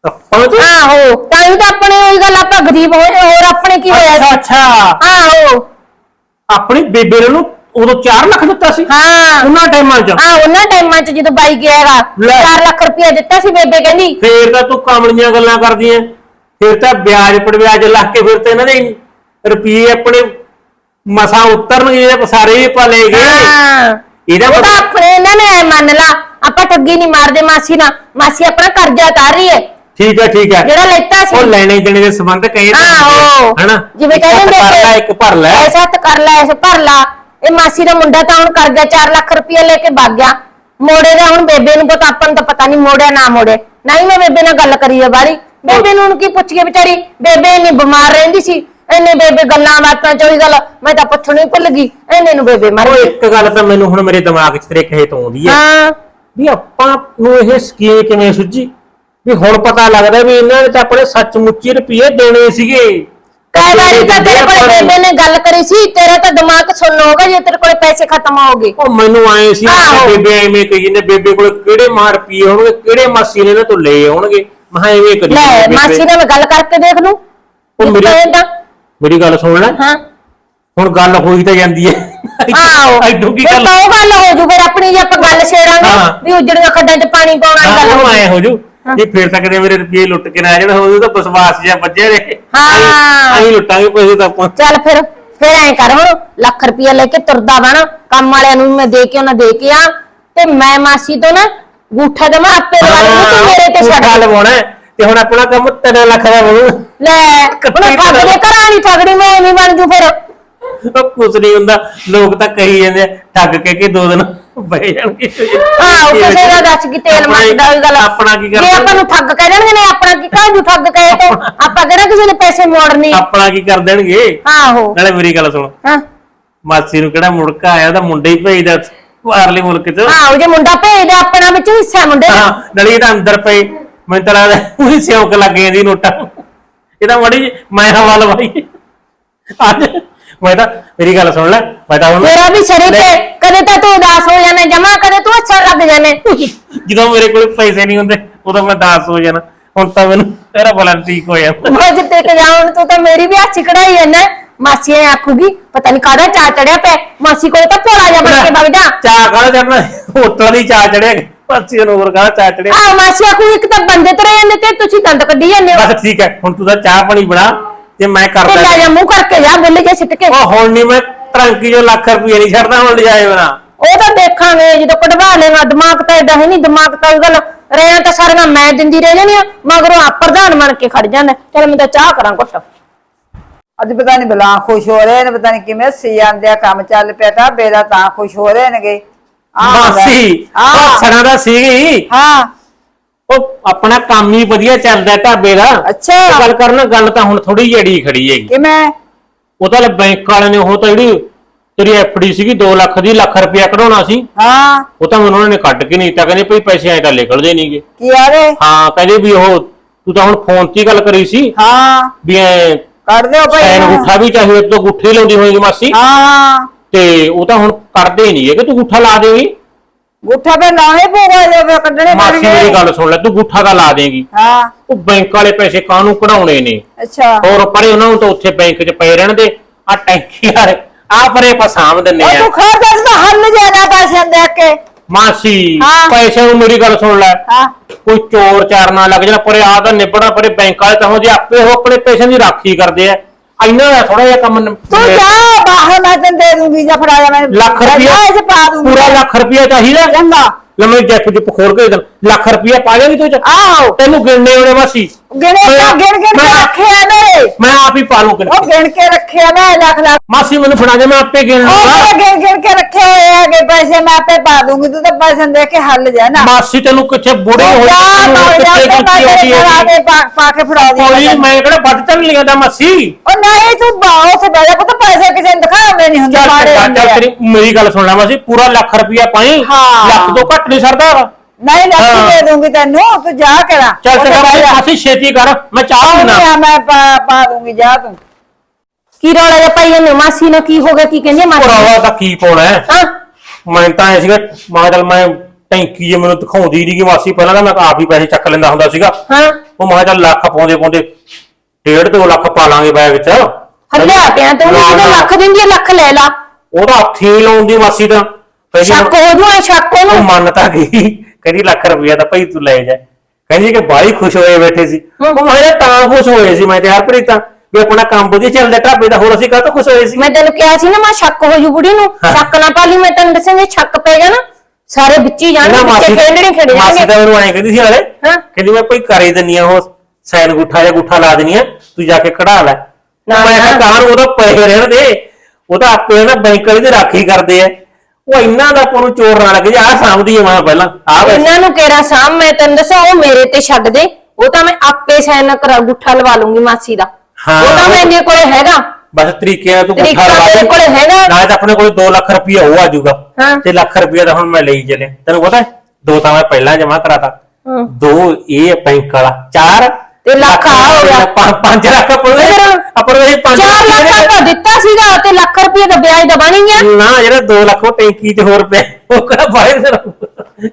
ਆਪਾਂ ਤੋਂ? ਆਹੋ ਤਾਂ ਹੀ ਤਾਂ ਆਪਣੇ ਉਹੀ ਗੱਲ ਆਪਾਂ ਗਰੀਬ ਹੋਏ ਹੋਰ ਆਪਣੇ ਕੀ ਹੋਇਆ ਅੱਛਾ ਸੀ? ਅੱਛਾ ਆਹੋ। ਆਪਣੀ ਬੇਬੇ ਨੂੰ ਉਦੋਂ 4 ਲੱਖ ਦਿੱਤਾ ਸੀ? ਹਾਂ। ਉਹਨਾਂ ਟਾਈਮਾਂ 'ਚ? ਆ ਉਹਨਾਂ ਟਾਈਮਾਂ 'ਚ ਜਦੋਂ ਬਾਈ ਗਿਆ ਹੈਗਾ ਲੈ। 4 ਲੱਖ ਰੁਪਇਆ ਦਿੱਤਾ ਸੀ ਬੇਬੇ ਕਹਿੰਦੀ। ਫੇਰ ਤਾਂ ਤੂੰ ਕਾਮਲੀਆਂ ਗੱਲਾਂ ਕਰਦੀ ਐ। ਫਿਰ ਤਾਂ ਵਿਆਜ ਪੜਵਿਆਜ ਲਾ ਕੇ ਫਿਰ ਤਾਂ ਇਹਨਾਂ ਦੇ ਰੁਪਏ ਆਪਣੇ ਮਸਾਂ ਉਤਰਨਗੇ ਜੇ ਸਾਰੇ ਹੀ ਪਾ ਲੈ ਗਏ। ਹਾਂ। ਇਹਦਾ ਉਹ ਤਾਂ ਮਤਲਬ ਆਪਣੇ ਇਹਨਾਂ ਨੇ ਐਂ ਮੰਨ ਲਾ ਆਪਾਂ ਠੱਗੀ ਨਹੀਂ ਮਾਰਦੇ ਮਾਸੀ ਨਾਲ। ਮਾਸੀ ਆਪਣਾ ਕਰਜ਼ਾ ਉਤਾਰ ਰਹੀ ਹੈ। ਠੀਕ ਹੈ ਠੀਕ ਹੈ। ਜਿਹੜਾ ਲੈਤਾ ਸੀ। ਉਹ ਲੈਣੇ ਦੇਣੇ ਦੇ ਸੰਬੰਧ ਕਹੇ ਤਾਂ ਆਹੋ। ਹਨਾ? ਜਿਵੇਂ ਇੱਕ ਕਹਿੰਦੇ ਹੱਥ ਕਰ ਲੈ ਇੱਕ ਭਰ ਲੈ। ਐਸਾ ਹੱਥ ਕਰ ਲੈ ਐਸਾ ਭਰ ਲਾ। ਇਹ ਮਾਸੀ ਦਾ ਮੁੰਡਾ ਤਾਂ ਹੁਣ ਕਰਜ਼ਾ 4 ਲੱਖ ਰੁਪਇਆ ਲੈ ਕੇ ਭੱਗ ਗਿਆ। ਮੋੜੇ ਦਾ ਹੁਣ ਬੇਬੇ ਨੂੰ ਪਤਾ ਆਪਾਂ ਨੂੰ ਤਾਂ ਪਤਾ ਨਹੀਂ ਮੋੜਿਆ ਨਾ ਮੋੜੇ ਨਹੀਂ ਮੈਂ ਬੇਬੇ ਨਾਲ ਗੱਲ ਕਰੀ ਆ ਬਾਰੀ। ਬੇਬੇ ਨੂੰ ਹੁਣ ਕੀ ਪੁੱਛ ਕੇ ਵਿਚਾਰੀ? ਬੇਬੇ ਨਹੀਂ ਬਿਮਾਰ ਰਹਿੰਦੀ ਸੀ। ਇਹਨੇ ਬੇਬੇ ਗੱਲਾਂ ਬਾਤਾਂ ਚੋਈ ਗੱਲ ਮੈਂ ਤਾਂ ਪੁੱਛਣੀ ਭੁੱਲ ਗਈ। ਇਹਨੇ ਨੂੰ ਬੇਬੇ ਮਰ ਉਹ ਗਈ। ਇੱਕ ਗੱਲ ਤਾਂ ਮੈਨੂੰ ਹੁਣ ਮੇਰੇ ਦਿਮਾਗ 'ਚ ਤੇਰੇ ਕਹੇ ਤੋਂ ਆਉਂਦੀ ਹੈ। ਹਾਂ। ਵੀ ਆਪਾਂ ਨੂੰ ਇਹ ਸਕੀਮ ਕਿਵੇਂ ਸੁੱਝੀ? ਵੀ ਹੁਣ ਪਤਾ ਲੱਗਦਾ ਵੀ ਇਹਨਾਂ ਨੇ ਤਾਂ ਆਪਣੇ ਸੱਚਮੁੱਚੀ ਰੁਪਏ ਦੇਣੇ ਸੀਗੇ। ਕਈ ਵਾਰੀ ਤਾਂ ਤੇਰੇ ਕੋਲ ਬੇਬੇ ਨੇ ਗੱਲ ਕਰੀ ਸੀ ਤੇਰਾ ਤਾਂ ਦਿਮਾਗ ਸੁੰਨ ਹੋ ਗਿਆ ਜੇ ਤੇਰੇ ਕੋਲ ਪੈਸੇ ਖਤਮ ਹੋ ਗਏ। ਉਹ ਮੈਨੂੰ ਆਏ ਸੀ ਆਹੋ। ਬੇਬੇ ਐਵੇਂ ਕਹੀ ਨੇ ਬੇਬੇ ਕੋਲ ਕਿਹੜੇ ਮਾਰ ਪੀਏ ਹੋਣਗੇ ਕਿਹੜੇ ਮਾਸੀ ਨੇ ਇਹਨਾਂ ਤੋਂ ਲਏ ਹੋਣਗੇ? ਮੈਂ ਕਿਹਾ ਐਵੇਂ ਕਰੀ ਲੈ ਜਾਂਦੀ। ਮਾਸੀ ਨਾਲ ਮੈਂ ਗੱਲ ਕਰਕੇ ਦੇਖ ਲੂੰ ਉਹ ਮੇਰੀ- ਮੇਰੀ ਗੱਲ ਸੁਣ। ਲੈ ਹਾਂ। ਹੁਣ ਗੱਲ ਹੋਈ ਤਾਂ ਜਾਂਦੀ ਹੈ। ਆਓ ਐਡੂ ਕੀ ਗੱਲ ਤਾਂ ਉਹ ਗੱਲ ਹੋ ਜੂ ਫਿਰ ਆਪਣੀ ਜੇ ਆਪਾਂ ਗੱਲ ਛੇੜਾਂਗੇ ਹਾਂ। ਵੀ ਉਜੜੀਆਂ ਖੱਡਾਂ 'ਚ ਪਾਣੀ ਪਾਉਣਾ ਹਾਂ, ਗੱਲ ਹੋ ਆਏ ਜੂ। ਹੋ ਜੂ ਫੇਰ ਤੱਕ ਦੇ ਮੇਰੇ ਰੁਪਏ ਲੁੱਟ ਕੇ ਨਾ ਜਾਣ ਹੋਊ ਤਾਂ ਵਿਸ਼ਵਾਸ ਜਿਹਾ ਵੱਜੇ ਰਹੇ। ਹਾਂ। ਅਸੀਂ ਲੁੱਟਾਂਗੇ ਪੈਸੇ ਤਾਂ ਆਪਾਂ। ਚੱਲ ਫਿਰ ਫਿਰ ਐਂ ਕਰ ਹੁਣ ਲੱਖ ਰੁਪਇਆ ਲੈ ਕੇ ਤੁਰਦਾ ਬਣ ਕੰਮ ਵਾਲਿਆਂ ਨੂੰ ਮੈਂ ਦੇ ਕੇ ਉਹਨਾਂ ਦੇ ਕੇ ਆ। ਤੇ ਮੈਂ ਮਾਸੀ ਤੋਂ ਨਾ ਗੂਠਾ ਦਮਾ ਆਪੇ ਲਵਾ ਲਈ ਤੂੰ ਮੇਰੇ ਤੇ ਛੱਡ। ਦੇ। ਹੈ, ਤੇ ਹੁਣ ਆਪਣਾ ਕੰਮ 3 ਲੱਖ ਦਾ ਬਣੂ। ਲੈ ਹੁਣ ਠੱਗ ਦੇ ਘਰਾਂ ਨਹੀਂ ਠਗੜੀ ਮੈਂ ਐਵੇਂ ਬਣ ਜੂ ਫਿਰ। ਉਹ ਕੁਝ ਨਹੀਂ ਹੁੰਦਾ। ਲੋਕ ਤਾਂ ਕਹੀ ਜਾਂਦੇ ਆ, ਠੱਗ ਕੇ ਕਿ ਦੋ ਦਿਨ ਬਹਿ ਜਾਣਗੇ। ਆਹੋ ਕਿਸੇ ਦਾ ਦੱਸ ਕੀ ਤੇਲ ਆਪਣਾ ਮੱਚਦਾ ਹੋਈ ਗੱਲ। ਆਪਣਾ ਕੀ ਜੇ ਕਰਦੇ ਆਪਾਂ ਨੂੰ ਠੱਗ ਕਹਿ ਦੇਣਗੇ ਨੇ ਆਪਣਾ ਕੀ ਕਾਹੂ ਠੱਗ ਕਹੇ ਤੋਂ ਆਪਾਂ ਕਿਹੜਾ ਕਿਸੇ ਨੇ ਪੈਸੇ ਮੋੜਨੇ? ਆਪਣਾ ਕੀ ਕਰ ਦੇਣਗੇ? ਆਹੋ। ਨਾਲੇ ਮੇਰੀ ਗੱਲ ਸੁਣ। ਹਾਂ। ਮਾਸੀ ਨੂੰ ਕਿਹੜਾ ਮੁੜਕਾ ਆਇਆ ਉਹਦਾ ਮੁੰਡਾ ਹੀ ਭੇਜਦਾ। ਬਾਹਰਲੇ ਮੁਲਕ ਚ। ਆਹੋ ਜੇ ਮੁੰਡਾ ਭੇਜਦਾ ਆਪਣਾ ਵਿੱਚ ਹਿੱਸਾ ਮੁੰਡੇ ਦਾ। ਹਾਂ ਨਾਲੇ ਇਹਦਾ ਅੰਦਰ ਪਈ ਮੈਨੂੰ ਤਾਂ ਲੱਗਦਾ ਉਹੀ ਸਿਉਂਕ ਲੱਗ ਜਾਂਦੀ ਨੋਟਾਂ। ਇਹਦਾ ਮੜੀ ਜਿਹੀ ਮੈਂ ਹਵਾ ਲਵਾਈ ਅੱਜ ਮੈਂ ਤਾਂ ਮੇਰੀ ਗੱਲ ਸੁਣ ਲੈ ਮੈਂ ਤਾਂ ਹੁਣ ਮੇਰਾ ਵੀ ਸ਼ਰੀਰ ਤੇ ਕਦੇ ਤਾਂ ਤੂੰ ਉਦਾਸ ਹੋ ਜਾਣਾ ਜਮਾ ਕਦੇ ਤੂੰ ਅੱਛਾ ਲੱਗ ਜਾਣੇ ਜਦੋਂ ਮੇਰੇ ਕੋਲ ਪੈਸੇ ਨਹੀਂ ਹੁੰਦੇ ਉਦੋਂ ਮੈਂ ਦਾਸ ਹੋ ਜਾਣਾ। ਹੁਣ ਤਾਂ ਮੈਨੂੰ ਤੇਰਾ ਭਲਾ ਠੀਕ ਹੋ ਜਾਂਦਾ ਮੈਂ ਜਿੱਤੇ ਕੇ ਜਾਉਣ ਤੂੰ ਤਾਂ ਮੇਰੀ ਵੀ ਹੱਥ ਕਢਾਈ ਹੈ ਨਾ ਮਾਸੀ ਐ ਆਖੂਗੀ ਪਤਾ ਨਹੀਂ ਕਾਹਦਾ ਚਾ ਚੜਿਆ ਪਿਆ ਮਾਸੀ ਕੋਲ ਤਾਂ ਭੋਲਾ ਜਾ ਬਣ ਕੇ ਵਗ ਜਾ ਚਾਹ ਕਾਹਦਾ ਚੜਨਾ ਹੋਟਲ ਦੀ ਚਾਹ ਚੜਿਆ ਪਾਸੀ ਨੂੰ ਹੋਰ ਕਾਹਦਾ ਚਾਹ ਚੜਿਆ? ਆ ਮਾਸੀ ਆਖੂ ਇੱਕ ਤਾਂ ਬੰਦੇ ਤਰੇ ਜਾਂਦੇ ਤੇ ਤੁਸੀਂ ਦੰਦ ਕੱਢੀ ਜਾਂਦੇ ਹੋ। ਬਸ ਠੀਕ ਹੈ ਹੁਣ ਤੂੰ ਤਾਂ ਚਾਹ ਪਾਣੀ ਬਣਾ ਤੇ ਮੈਂ ਤੇ ਕਰਦਾ ਲੈ ਜਾ ਮੂੰਹ ਕਰਕੇ ਜਾ ਬਿੱਲ ਜੇ ਸਿੱਟ ਕੇ। ਉਹ ਹੁਣ ਨਹੀਂ ਮੈਂ ਟਰੰਕੀ ਜੋ ਲੱਖ ਰੁਪਏ ਨਹੀਂ ਛੱਡਦਾ ਹੁਣ ਲਿਜਾਏ ਬਣਾ ਉਹ ਤਾਂ ਦੇਖਾਂਗੇ ਜਦੋਂ ਕਢਵਾ ਲੈਣਾ ਦਿਮਾਗ ਤਾਂ ਏਦਾਂ ਹੈ ਨਹੀਂ ਦਿਮਾਗ ਤਾਂ ਉਹ ਗੱਲ ਰਿਆਂ ਤਾਂ ਸਾਰੀਆਂ ਮੈਂ ਦਿੰਦੀ ਰਹਿ ਜਾਣੀ ਆ ਮਗਰੋਂ ਆ ਪ੍ਰਧਾਨ ਬਣ ਕੇ ਖੜ ਜਾਂਦਾ ਚਲ ਮੈਂ ਤਾਂ ਚਾਹ ਕਰਾਂ ਘੁੱਟ। ਅੱਜ ਪਤਾ ਨਹੀਂ ਬਲਾ ਖੁਸ਼ ਹੋ ਰਹੇ ਨੇ ਪਤਾ ਨਹੀਂ ਕਿਵੇਂ ਸੀ ਜਾਂਦੇ ਆ ਕੰਮ ਚੱਲ ਪਿਆ ਤਾਂ ਬੇਦਾ ਤਾਂ ਖੁਸ਼ ਹੋ ਰਹੇ ਨੇਗੇ। ਆਹ ਹੁੰਦਾ। ਮਾਸੀ ਹਾਂ ਦਾ ਸੀਗੀ ਹਾਂ। ਉਹ ਆਪਣਾ ਕੰਮ ਹੀ ਵਧੀਆ ਚੱਲਦਾ ਢਾਬੇ ਦਾ ਅੱਛਾ। ਗੱਲ ਕਰਨਾ ਗੱਲ ਤਾਂ ਹੁਣ ਥੋੜੀ ਜੜੀ ਖੜੀ ਹੈਗੀ। ਕਿਵੇਂ? ਉਹ ਤਾਂ ਬੈਂਕ ਵਾਲਿਆਂ ਨੇ ਉਹ ਤਾਂ ਜਿਹੜੀ ਤੇਰੀ ਐਫਡੀ ਸੀਗੀ 2 ਲੱਖ ਦੀ ਲੱਖ ਰੁਪਇਆ ਕਢਾਉਣਾ ਸੀ। ਹਾਂ। ਉਹ ਤਾਂ ਮੈਨੂੰ ਉਹਨਾਂ ਨੇ ਕੱਢ ਕੇ ਨਹੀਂ ਤਾਂ ਕਹਿੰਦੇ ਭਈ ਪੈਸੇ ਐ ਤਾਂ ਨਿਕਲਦੇ ਨਹੀਂਗੇ ਕੀ ਆਰੇ ਹਾਂ ਕਹਿੰਦੇ ਵੀ ਉਹ ਤੂੰ ਤਾਂ ਹੁਣ ਫੋਨ ਤੇ ਹੀ ਗੱਲ ਕਰੀ ਸੀ। ਹਾਂ। ਵੀ ਐ ਕੱਢ ਦਿਓ ਭਾਈ। ਸੈਨ ਗੁੱਠਾ ਵੀ ਚਾਹੀਏ ਤੂੰ ਗੁੱਠੇ ਲਾਉਂਦੀ ਹੋਏਗੀ ਮਾਸੀ। ਹਾਂ। ਤੇ ਉਹ ਤਾਂ ਹੁਣ ਕਰਦੇ ਨਹੀਂ ਹੈ ਕਿ ਤੂੰ ਗੁੱਠਾ ਲਾ ਦੇਗੀ ਗੁੱਠਾ ਤੇ ਲਾਉਣੇ ਪਊਗਾ ਜੇ ਫਿਰ ਕੱਢਣੇ ਮਾਸੀ ਮੇਰੀ ਗੱਲ ਸੁਣ ਲੈ ਤੂੰ ਗੁੱਠਾ ਦਾ ਲਾ ਦੇਗੀ। ਹਾਂ। ਉਹ ਬੈਂਕ ਵਾਲੇ ਪੈਸੇ ਕਾਹਨੂੰ ਕਢਾਉਣੇ ਨੇ? ਅੱਛਾ। ਹੋਰ ਪਰੇ ਉਹਨਾਂ ਨੂੰ ਤਾਂ ਉੱਥੇ ਬੈਂਕ 'ਚ ਪਏ ਰਹਿਣ ਦੇ। ਆ ਟੈਂਕੀ ਯਾਰ ਆ ਪਰੇ ਆਪਾਂ ਸਾਂਭ ਦਿੰਨੇ ਉਹ ਆ ਤੂੰ ਖਾ ਤਾਂ ਹੱਲ ਜਾਣਾ ਪੈਸੇ ਦੇਖ ਕੇ ਮਾਸੀ ਹਾਂ। ਪੈਸੇ ਨੂੰ ਮੇਰੀ ਗੱਲ ਸੁਣ ਲੈ। ਹਾਂ। ਕੋਈ ਚੋਰ ਚਾਰ ਨਾ ਲੱਗ ਜਾਣਾ ਪਰੇ ਆ ਤਾਂ ਨਿਬੜਨਾ ਪਰੇ ਬੈਂਕ ਵਾਲੇ ਤਾਂ ਹੋ ਜੇ ਆਪੇ ਉਹ ਆਪਣੇ ਪੈਸਿਆਂ ਦੀ ਰਾਖੀ ਕਰਦੇ ਆ। ਇੰਨਾ ਦਾ ਥੋੜਾ ਜਿਹਾ ਕੰਮ ਨ- ਤੂੰ ਜਾ ਬਾਹਰ ਮੈਂ ਤੈਨੂੰ ਦੇ ਦੂੰਗੀ ਜਾਂ ਫੜਾ ਜਾ ਮੈਂ ਲੱਖ ਰੁਪਇਆ ਪਾ ਦੂੰਗੀ। ਪੂਰਾ ਲੱਖ ਰੁਪਇਆ ਚਾਹੀਦਾ? ਚੰਗਾ। ਲੈ ਮੈਂ ਜੈਕ ਦੀ ਖੋਲ ਕੇ ਦੇ। ਲੱਖ ਰੁਪਇਆ ਪਾ ਜਾਏਗੀ ਤੂੰ 'ਚ? ਆਹੋ। ਤੈਨੂੰ ਗਿਣਨੇ ਹੋਣੇ ਮਾਸੀ। ਗਿਣੇ ਮੈਂ- ਗਿਣ ਗਿਣ ਕੇ ਮੈਂ- ਰੱਖਿਆ ਨੇ। ਮੈਂ ਆਪ ਹੀ ਪਾ ਲੂ ਗਿਣ ਉਹ ਕੇ। ਗਿਣ ਕੇ ਰੱਖਿਆ ਮੈਂ ਲੱਖ ਲੱਖ। ਮਾਸੀ ਮੈਨੂੰ ਫੜਾ ਜਾ ਮੈਂ ਆਪੇ ਗਿਣ ਉਹ ਲੂੰਗਾ ਮੈਂ ਗਿਣ ਗਿਣ ਕੇ ਰੱਖੇ ਹੋਏ ਹੈਗੇ ਪੈਸੇ ਮੈਂ ਆਪੇ ਪਾ ਦੂੰਗੀ ਤੂੰ ਤਾਂ ਪੈਸੇ ਦੇ ਕੇ ਹੱਲ ਜਾ ਨਾ। ਮਾਸੀ ਤੈਨੂੰ ਕਿੱਥੇ ਬੁੜੇ ਉਹ ਹੋਏ ਜਾ ਤੈਨੂੰ ਬਾਹਰ ਜਾ ਕਿੱਥੇ ਕੇ ਗੁੱਟੀ ਆਉਂਦੀ ਪੈਸੇ ਹੈ ਪਾ ਕੇ ਪਾ ਕੇ ਫੜਾ ਦੀ ਕੋਈ ਮੈਂ ਕਿਹੜਾ ਵੱਟ ਤਾਂ ਨਹੀਂ ਲਿਆਂਦਾ ਮਾਸੀ? ਉਹ ਨਹੀਂ ਤੂੰ ਬਾਹਰ ਸੇ ਬੈਠਾ ਪੁੱਤ ਪੈਸੇ ਕਿਸੇ ਨੂੰ ਦਿਖਾਉਂਦੇ ਨਹੀਂ ਹੁੰਦੇ ਚੱਲ ਮਾੜੇ ਚੱਲ ਹੁੰਦੇ ਚੱਲ ਆ। ਤੇਰੀ ਮੇਰੀ ਗੱਲ ਸੁਣ ਲੈ ਮਾਸੀ ਪੂਰਾ ਲੱਖ ਰੁਪਇਆ ਪਾਈ। ਹਾਂ। ਲੱਖ ਤੋਂ ਘੱਟ ਨਹੀਂ ਸਰਦਾ। ਨਹੀਂ ਹਾਂ। ਦੇ ਦੂੰਗੀ ਤੈਨੂੰ ਤੂੰ ਜਾ ਕਰਾ। ਚੱਲ ਚੰਗਾ ਮਾਸੀ ਮਾਸੀ ਛੇਤੀ ਕਰ ਮੈਂ ਚਾਹ ਪੀਣਾ। ਮੈਂ ਪਾ ਪਾ ਦੂੰਗੀ ਜਾ ਤੂੰ। ਕੀ ਰੌਲਾ ਜਿਹਾ ਪਾਈ ਹੋ? ਮਾਸੀ ਨੂੰ ਕੀ ਹੋ ਗਿਆ ਕੀ ਕਹਿੰਦੀ ਆ ਮਾਸੀ? ਭਰਾਵਾ ਤਾਂ ਕੀ ਪਾਉਣਾ ਹੈ? ਹਾਂ। ਮੈਂ ਤਾਂ ਐ ਸੀਗਾ ਮੈਂ ਚੱਲ ਮੈਂ ਟੈਂਕੀ ਜੇ ਮੈਨੂੰ ਦਿਖਾਉਂਦੀ ਨਹੀਂ ਕਿ ਮਾਸੀ ਪਹਿਲਾਂ ਤਾਂ ਮੈਂ ਆਪ ਹੀ ਪੈਸੇ ਚੱਕ ਲੈਂਦਾ ਹੁੰਦਾ ਸੀਗਾ। ਹਾਂ। ਉਹ ਮੈਂ ਚੱਲ ਲੱਖ ਪਾਉਂਦੇ ਪਾਉਂਦੇ ਡੇਢ ਦੋ ਲੱਖ ਪਾ ਲਾਂਗੇ ਬੈਗ ਵਿੱਚ ਹੱਲਿਆ ਪਿਆ ਤੂੰ ਨਾ, ਨਾ। ਲੱਖ ਦਿੰਦੀ ਆ, ਲੱਖ ਲੈ ਲਾ। ਉਹਦਾ ਹੱਥੀ ਲਾਉਂਦੀ ਮਾਸੀ ਤਾਂ। ਪਹਿਲੀ ਸ਼ੱਕ ਹੋ ਜੂ ਐ ਸ਼ੱਕ ਉਹ ਉਹਨੂੰ। ਮੰਨ ਤਾਂ ਗਈ। ਕਹਿੰਦੀ ਲੱਖ ਰੁਪਇਆ ਤਾਂ ਭਾਈ ਤੂੰ ਲੈ ਜਾ। ਕਹਿੰਦੀ ਕਿ ਬਾਈ ਖੁਸ਼ ਹੋਏ ਬੈਠੇ ਸੀ। ਉਹ ਮੈਂ ਤਾਂ ਖੁਸ਼ ਹੋਏ ਸੀ ਮੈਂ ਤੇ ਹਰਪ੍ਰੀਤ ਤਾਂ ਵੀ ਆਪਣਾ ਕੰਮ ਵਧੀਆ ਚੱਲਦਾ ਢਾਬੇ ਦਾ ਹੋਰ ਅਸੀਂ ਕਾਹ ਤੋਂ ਖੁਸ਼ ਹੋਏ ਸੀ? ਮੈਂ ਤੈਨੂੰ ਕਿਹਾ ਸੀ ਨਾ ਮੈਂ ਸ਼ੱਕ ਹੋ ਜੂ ਬੁੜੀ ਨੂੰ। ਸ਼ੱਕ ਨਾ ਪਾਲੀ ਮੈਂ ਤੈਨੂੰ ਦੱਸਾਂਗੇ ਸ਼ੱਕ ਪਏਗਾ ਨਾ ਸਾਰੇ ਵਿੱਚ ਹੀ ਵਿੱਚੇ ਮਾਸੀ ਖੇਡਣੇ ਖੇਡ ਮਾਸੀ ਜਾਣਗੇ। ਤਾਂ ਮੈਨੂੰ ਐਂ ਕਹਿੰਦੀ ਸੀ ਹਲੇ। ਕਹਿੰਦੀ ਮੈਂ ਭਾਈ ਕਰੇ ਦਿੰਨੀ ਆ ਉਹ ਸੈਨ ਗੁੱਠਾ ਜਾਂ ਗੁੱਠਾ ਲਾ ਦੇਣੀ ਆ ਤੂੰ ਜਾ ਕੇ ਕਢਾ ਲੈ। ਨਾ, ਮੈਂ ਕਿਹਾ ਨਾ। ਕਾਰ ਉਹਦਾ ਪੈਸੇ ਰਹਿਣ ਦੇ? ਉਹ ਤਾਂ ਆਪੇ ਨਾ ਬੈਂਕ ਵਾਲੇ ਦੀ ਰਾਖੀ ਕਰਦੇ ਆ। ਉਹ ਇੰਨਾ ਦਾ ਆਪਾਂ ਨੂੰ ਚੋਰ ਨਾ ਲੱਗੇ ਆਹ ਸਾਂਭਦੀ ਆ ਮੈਂ ਪਹਿਲਾਂ ਆ ਵੈਸੇ ਇਹਨਾਂ ਨੂੰ ਕਿਹੜਾ ਸਾਮ ਮੈਂ ਤੈਨੂੰ ਦੱਸਾਂ ਉਹ ਮੇਰੇ ਤੇ ਛੱਡ ਦੇ ਉਹ ਤਾਂ ਮੈਂ ਆਪੇ ਸਾਈਨ ਕਰਾ ਗੁੱਠਾ ਲਵਾ ਲੂੰਗੀ ਮਾਸੀ ਦਾ ਹਾਂ। ਉਹ ਤਾਂ ਮੇਰੇ ਕੋਲੇ ਹੈਗਾ ਬਸ ਤਰੀਕੇ ਨਾਲ ਤੂੰ ਤਰੀਕਾ ਗੁੱਠਾ ਲਵਾ ਤੇਰੇ ਦੇ ਕੋਲੇ ਹੈਗਾ। ਨਾ ਤਾਂ ਆਪਣੇ ਕੋਲ 2 ਲੱਖ ਰੁਪਇਆ ਉਹ ਆ ਜਾਊਗਾ ਹਾਂ। ਤੇ ਲੱਖ ਰੁਪਇਆ ਤਾਂ ਹੁਣ ਮੈਂ ਲਈ ਚੱਲੇ ਤੈਨੂੰ ਪਤਾ ਹੈ? ਦੋ ਤਾਂ ਮੈਂ ਪਹਿਲਾਂ ਜਮਾ ਕਰਾਤਾ ਹਾਂ। ਦੋ ਇਹ ਬੈਂਕ ਵਾਲਾ ਚਾਰ ਤੇ ਲੱਖ ਆ ਹੋ ਗਿਆ। 5 ਲੱਖ ਆਪਾਂ ਨੂੰ ਫਿਰ? ਆਪਾਂ ਨੂੰ ਇਹ 5 4 ਲੱਖ ਆਪਾਂ ਦਿੱਤਾ ਸੀਗਾ ਤੇ ਲੱਖ ਰੁਪਏ ਦਾ ਵਿਆਜ ਤਾਂ ਬਣ ਗਿਆ ਨਾ ਜਿਹੜਾ 2 ਲੱਖ ਉਹ ਟੈਂਕੀ ਤੇ ਹੋਰ ਪਿਆ ਉਹ ਕਿਹੜਾ ਬਾਹਰ